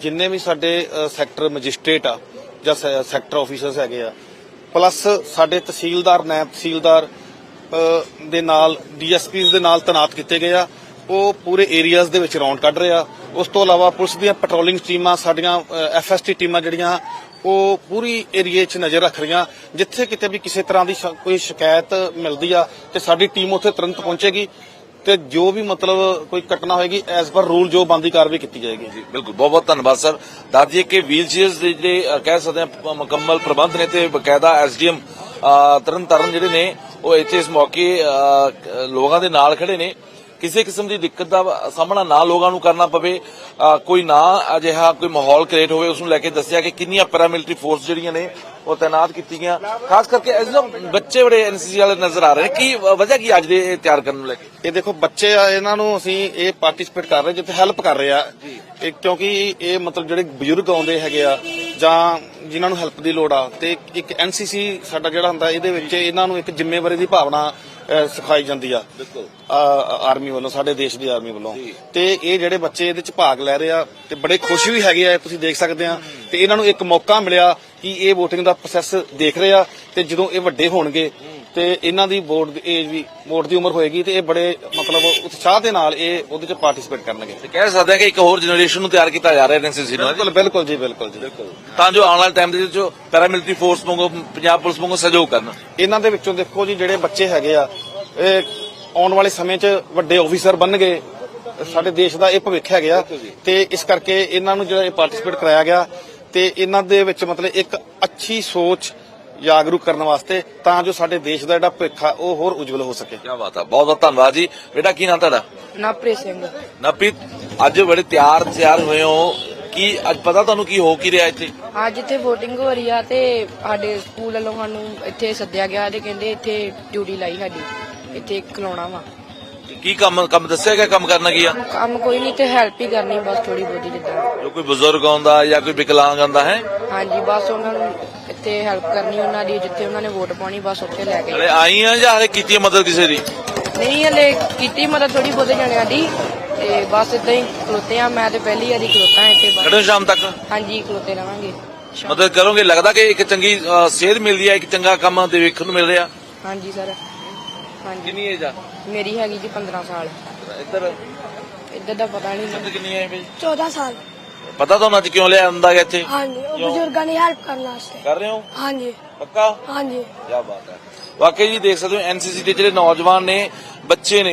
ਜਿੰਨੇ ਵੀ ਸਾਡੇ ਸੈਕਟਰ ਮੈਜਿਸਟ੍ਰੇਟ ਆ ਜਾਂ ਸੈਕਟਰ ਆਫੀਸਰਸ ਹੈਗੇ ਆ ਪਲੱਸ ਸਾਡੇ ਤਹਿਸੀਲਦਾਰ ਨਾਇਬ ਤਹਿਸੀਲਦਾਰ ਦੇ ਨਾਲ ਡੀਐਸਪੀਸ ਦੇ ਨਾਲ ਤੈਨਾਤ ਕੀਤੇ ਗਏ ਆ। ਉਹ ਪੂਰੇ ਏਰੀਆਜ਼ ਦੇ ਵਿੱਚ ਰੌਂਡ ਕੱਢ ਰਿਹਾ ਉਸ ਤੋਂ ਇਲਾਵਾ ਪੁਲਿਸ ਦੀਆਂ ਪੈਟਰੋਲਿੰਗ ਟੀਮਾਂ, ਸਾਡੀਆਂ ਐਫਐਸਟੀ ਟੀਮਾਂ ਜਿਹੜੀਆਂ, ਉਹ ਪੂਰੀ ਏਰੀਏ 'ਚ ਨਜ਼ਰ ਰੱਖ ਰਹੀਆਂ। ਜਿੱਥੇ ਕਿਤੇ ਵੀ ਕਿਸੇ ਤਰ੍ਹਾਂ ਦੀ ਕੋਈ ਸ਼ਿਕਾਇਤ ਮਿਲਦੀ ਆ, ਤੇ ਸਾਡੀ ਟੀਮ ਉੱਥੇ ਤੁਰੰਤ ਪਹੁੰਚੇਗੀ। ਤੇ ਜੋ ਵੀ ਮਤਲਬ ਕੋਈ ਘਟਨਾ ਹੋਏਗੀ ਐਜ਼ ਪਰ ਰੂਲ ਜੋ ਬੰਦੀ ਕਾਰਵਾਈ ਕੀਤੀ ਜਾਏਗੀ। ਜੀ, ਬਿਲਕੁਲ। ਬਹੁਤ ਬਹੁਤ ਧੰਨਵਾਦ, ਸਰ। ਦੱਸ ਦਈਏ ਕਿ ਵੀਲ ਚੇਅਰਸ ਦੇ ਜਿਹੜੇ ਕਹਿ ਸਕਦੇ ਹਾਂ ਮੁਕੰਮਲ ਪ੍ਰਬੰਧ ਨੇ ਤੇ ਬਕਾਇਦਾ ਐਸਡੀਐਮ ਤਰਨ ਤਾਰਨ ਜਿਹੜੇ ਨੇ ਉਹ ਇੱਥੇ ਇਸ ਮੌਕੇ ਲੋਕਾਂ ਦੇ ਨਾਲ ਖੜੇ ਨੇ। ਕਿਸੇ ਕਿਸਮ ਦੀ ਦਿੱਕਤ ਦਾ ਸਾਹਮਣਾ ਨਾ ਲੋਕਾਂ ਨੂੰ ਕਰਨਾ ਪਵੇ ਕੋਈ ਨਾ ਅਜਿਹਾ ਕੋਈ ਮਾਹੌਲ ਕ੍ਰੀਏਟ ਹੋਵੇ ਉਸ ਨੂੰ ਲੈ ਕੇ ਦੱਸਿਆ ਕਿ ਕਿੰਨੀਆਂ ਪੈਰਾਮਿਲਟਰੀ ਫੋਰਸ ਜਿਹੜੀਆਂ ਨੇ ਉਹ ਤਾਇਨਾਤ ਕੀਤੀਆਂ। ਖਾਸ ਕਰਕੇ ਇਸ ਨੂੰ ਬੱਚੇ ਬੜੇ ਐਨਸੀਸੀ ਵਾਲੇ ਨਜ਼ਰ ਆ ਰਹੇ ਨੇ ਕੀ ਵਜ੍ਹਾ ਕੀ ਅੱਜ ਦੇ ਤਿਆਰ ਕਰਨ ਨੂੰ ਲੈ ਕੇ? ਇਹ ਦੇਖੋ ਬੱਚੇ ਆ ਇਹਨਾਂ ਨੂੰ ਅਸੀਂ ਇਹ ਪਾਰਟਿਸਿਪੇਟ ਕਰ ਰਹੇ ਜਿੱਥੇ ਹੈਲਪ ਕਰ ਰਹੇ ਆ। ਇਹ ਕਿਉਂਕਿ ਇਹ ਮਤਲਬ ਜਿਹੜੇ ਬਜ਼ੁਰਗ ਆਉਂਦੇ ਹੈਗੇ ਆ ਜਾਂ ਜਿਨ੍ਹਾਂ ਨੂੰ ਹੈਲਪ ਦੀ ਲੋੜ ਆ ਤੇ ਇੱਕ ਐਨਸੀਸੀ ਸਾਡਾ ਜਿਹੜਾ ਹੁੰਦਾ ਇਹਦੇ ਵਿੱਚ ਇਹਨਾਂ ਨੂੰ ਇੱਕ ਜ਼ਿੰਮੇਵਾਰੀ ਦੀ ਭਾਵਨਾ ਸਿਖਾਈ ਜਾਂਦੀ ਆ। ਬਿਲਕੁਲ। ਆਰਮੀ ਵੱਲੋਂ ਸਾਡੇ ਦੇਸ਼ ਦੀ ਆਰਮੀ ਵੱਲੋਂ। ਤੇ ਇਹ ਜਿਹੜੇ ਬੱਚੇ ਇਹਦੇ ਚ ਭਾਗ ਲੈ ਰਹੇ ਆ ਤੇ ਬੜੇ ਖੁਸ਼ ਵੀ ਹੈਗੇ ਆ ਤੁਸੀਂ ਦੇਖ ਸਕਦੇ ਆ। ਤੇ ਇਹਨਾਂ ਨੂੰ ਇੱਕ ਮੌਕਾ ਮਿਲਿਆ ਕਿ ਇਹ VOTING ਦਾ ਪ੍ਰੋਸੈਸ ਦੇਖ ਰਹੇ ਆ ਤੇ ਜਦੋਂ ਇਹ ਵੱਡੇ ਹੋਣਗੇ ਤੇ ਇਹਨਾਂ ਦੀ ਵੋਟ ਦੀ ਏਜ ਵੀ ਵੋਟ ਦੀ ਉਮਰ ਹੋਏਗੀ ਤੇ ਇਹ ਬੜੇ ਮਤਲਬ ਉਤਸ਼ਾਹ ਦੇ ਨਾਲ ਇਹ ਉਹਦੇ ਚ ਪਾਰਟਿਸਿਪੇਟ ਕਰਨਗੇ। ਤੇ ਕਹਿ ਸਕਦੇ ਹਾਂ ਕਿ ਇੱਕ ਹੋਰ ਜਨਰੇਸ਼ਨ ਨੂੰ ਤਿਆਰ ਕੀਤਾ ਜਾ ਰਿਹਾ ਐਨਸੀਸੀ ਨੂੰ ਬਿਲਕੁਲ ਬਿਲਕੁਲ ਜੀ ਬਿਲਕੁਲ ਜੀ। ਤਾਂ ਜੋ ਆਉਣ ਵਾਲੇ ਟਾਈਮ ਦੇ ਵਿੱਚ ਪੈਰਾਮਿਲਟਰੀ ਫੋਰਸ ਵਾਂਗੂ ਪੰਜਾਬ ਪੁਲਿਸ ਵਾਂਗੂ ਸਹਿਯੋਗ ਕਰਨ। ਇਹਨਾਂ ਦੇ ਵਿੱਚੋਂ ਦੇਖੋ ਜੀ ਜਿਹੜੇ ਬੱਚੇ ਹੈਗੇ ਆ ਇਹ ਆਉਣ ਵਾਲੇ ਸਮੇਂ 'ਚ ਵੱਡੇ ਆਫੀਸਰ ਬਣਨਗੇ। ਸਾਡੇ ਦੇਸ਼ ਦਾ ਇਹ ਭਵਿੱਖ ਹੈਗੇ। ਆ ਤੇ ਇਸ ਕਰਕੇ ਇਹਨਾਂ ਨੂੰ ਜਿਹੜਾ ਇਹ ਪਾਰਟਿਸਿਪੇਟ ਕਰਾਇਆ ਗਿਆ ਤੇ ਇਹਨਾਂ ਦੇ ਵਿੱਚ ਮਤਲਬ ਇੱਕ ਅੱਛੀ ਸੋਚ ਜਾਗਰੂਕ ਕਰਨ ਵਾਸਤੇ ਤਾਂ ਜੋ ਸਾਡੇ ਦੇਸ਼ ਦਾ ਜਿਹੜਾ ਭਵਿੱਖ ਆ ਉਹ ਹੋਰ ਉਜਵਲ ਹੋ ਸਕੇ। ਕੀ ਬਾਤ ਆ ਬਹੁਤ ਬਹੁਤ ਧੰਨਵਾਦ ਜੀ। ਬੇਟਾ ਕੀ ਨਾਮ ਤੁਹਾਡਾ? ਨਾਪਰੇ ਸਿੰਘ। ਨਪ੍ਰੀਤ ਅੱਜ ਬੜੇ ਤਿਆਰ ਤਿਆਰ ਹੋਏ ਹੋ। ਕੀ ਅੱਜ ਪਤਾ ਤੁਹਾਨੂੰ ਕੀ ਹੋ ਕੀ ਰਿਹਾ ਇੱਥੇ? ਅੱਜ ਇੱਥੇ VOTING ਹੋ ਰਹੀ ਆ ਤੇ ਸਾਡੇ ਸਕੂਲ ਵੱਲੋਂ ਸਾਨੂੰ ਇੱਥੇ ਸੱਦਿਆ ਗਿਆ ਤੇ ਕਹਿੰਦੇ ਇੱਥੇ ਡਿਊਟੀ ਲਾਈ ਸਾਡੀ। ਇੱਥੇ ਖਲਾਉਣਾ ਵਾ। ਕੀ ਕੰਮ ਕੰਮ ਦੱਸਿਆ ਗਿਆ ਕੰਮ ਕਰਨਾ ਕੀ ਆ? ਕੰਮ ਕੋਈ ਨਹੀਂ ਤੇ ਹੈਲਪ ਹੀ ਕਰਨੀ ਬਸ ਥੋੜੀ ਬਹੁਤੀ ਜਿੱਦਾਂ। ਜੋ ਕੋਈ ਬਜ਼ੁਰਗ ਆਉਂਦਾ ਜਾਂ ਕੋਈ ਵਿਕਲਾਂਗ ਆਉਂਦਾ ਹੈ? ਹਾਂਜੀ ਬਸ ਉਹਨਾਂ ਨੂੰ ਇੱਥੇ ਹੈਲਪ ਕਰਨੀ ਉਹਨਾਂ ਦੀ ਜਿੱਥੇ ਉਹਨਾਂ ਨੇ ਵੋਟ ਪਾਉਣੀ ਬਸ ਉੱਥੇ ਲੈ ਕੇ। ਹਲੇ ਆਈ ਆ ਜਾਂ ਹਲੇ ਕੀਤੀ ਮਦਦ ਕਿਸੇ ਦੀ? ਨਹੀਂ ਹਲੇ ਕੀਤੀ ਮਦਦ ਥੋੜੀ ਬਹੁਤੇ ਜਣਿਆਂ ਦੀ ਤੇ ਬਸ ਇਦਾਂ ਹੀ ਖਲੋਤੇ ਆ। ਮੈਂ ਤੇ ਪਹਿਲੀ ਵਾਰੀ ਖਲੋਤਾ ਇੱਥੇ ਖੜੇ ਬਸ ਸ਼ਾਮ ਤੱਕ। ਹਾਂਜੀ ਖਲੋਤੇ ਰਵਾਂਗੇ। ਸ਼ਾਮ- ਮਦਦ ਕਰੋਗੇ? ਲੱਗਦਾ ਕਿ ਇੱਕ ਚੰਗੀ ਅ, ਸੇਧ ਮਿਲਦੀ ਹੈ ਇੱਕ ਚੰਗਾ ਕੰਮ ਦੇ ਵੇਖਣ ਨੂੰ ਮਿਲ ਰਿਹਾ। ਹਾਂਜੀ ਸਰ। ਹਾਂਜੀ। ਕਿੰਨੀ ਏਜ ਆ? ਮੇਰੀ ਹੈਗੀ ਜੀ 15 ਸਾਲ। ਇੱਧਰ? ਇੱਧਰ ਦਾ ਪਤਾ ਨਹੀਂ। ਕਿੰਨੀ ਹੈ ਬਈ? 14 ਸਾਲ। ਪਤਾ ਤੁਹਾਨੂੰ ਅੱਜ ਕਿਉਂ ਲਿਆ ਆਂਦਾ ਗਿਆ ਇੱਥੇ? ਹਾਂਜੀ ਉਹ ਬਜ਼ੁਰਗਾਂ ਦੀ ਹੈਲਪ ਕਰਨ ਵਾਸਤੇ। ਕਰ ਰਹੇ ਹੋ? ਹਾਂਜੀ। ਪੱਕਾ? ਹਾਂਜੀ। ਕੀ ਬਾਤ ਹੈ। ਵਾਕਈ ਜੀ ਦੇਖ ਸਕਦੇ ਹੋ ਐਨਸੀਸੀ ਦੇ ਜਿਹੜੇ ਨੌਜਵਾਨ ਨੇ ਬੱਚੇ ਨੇ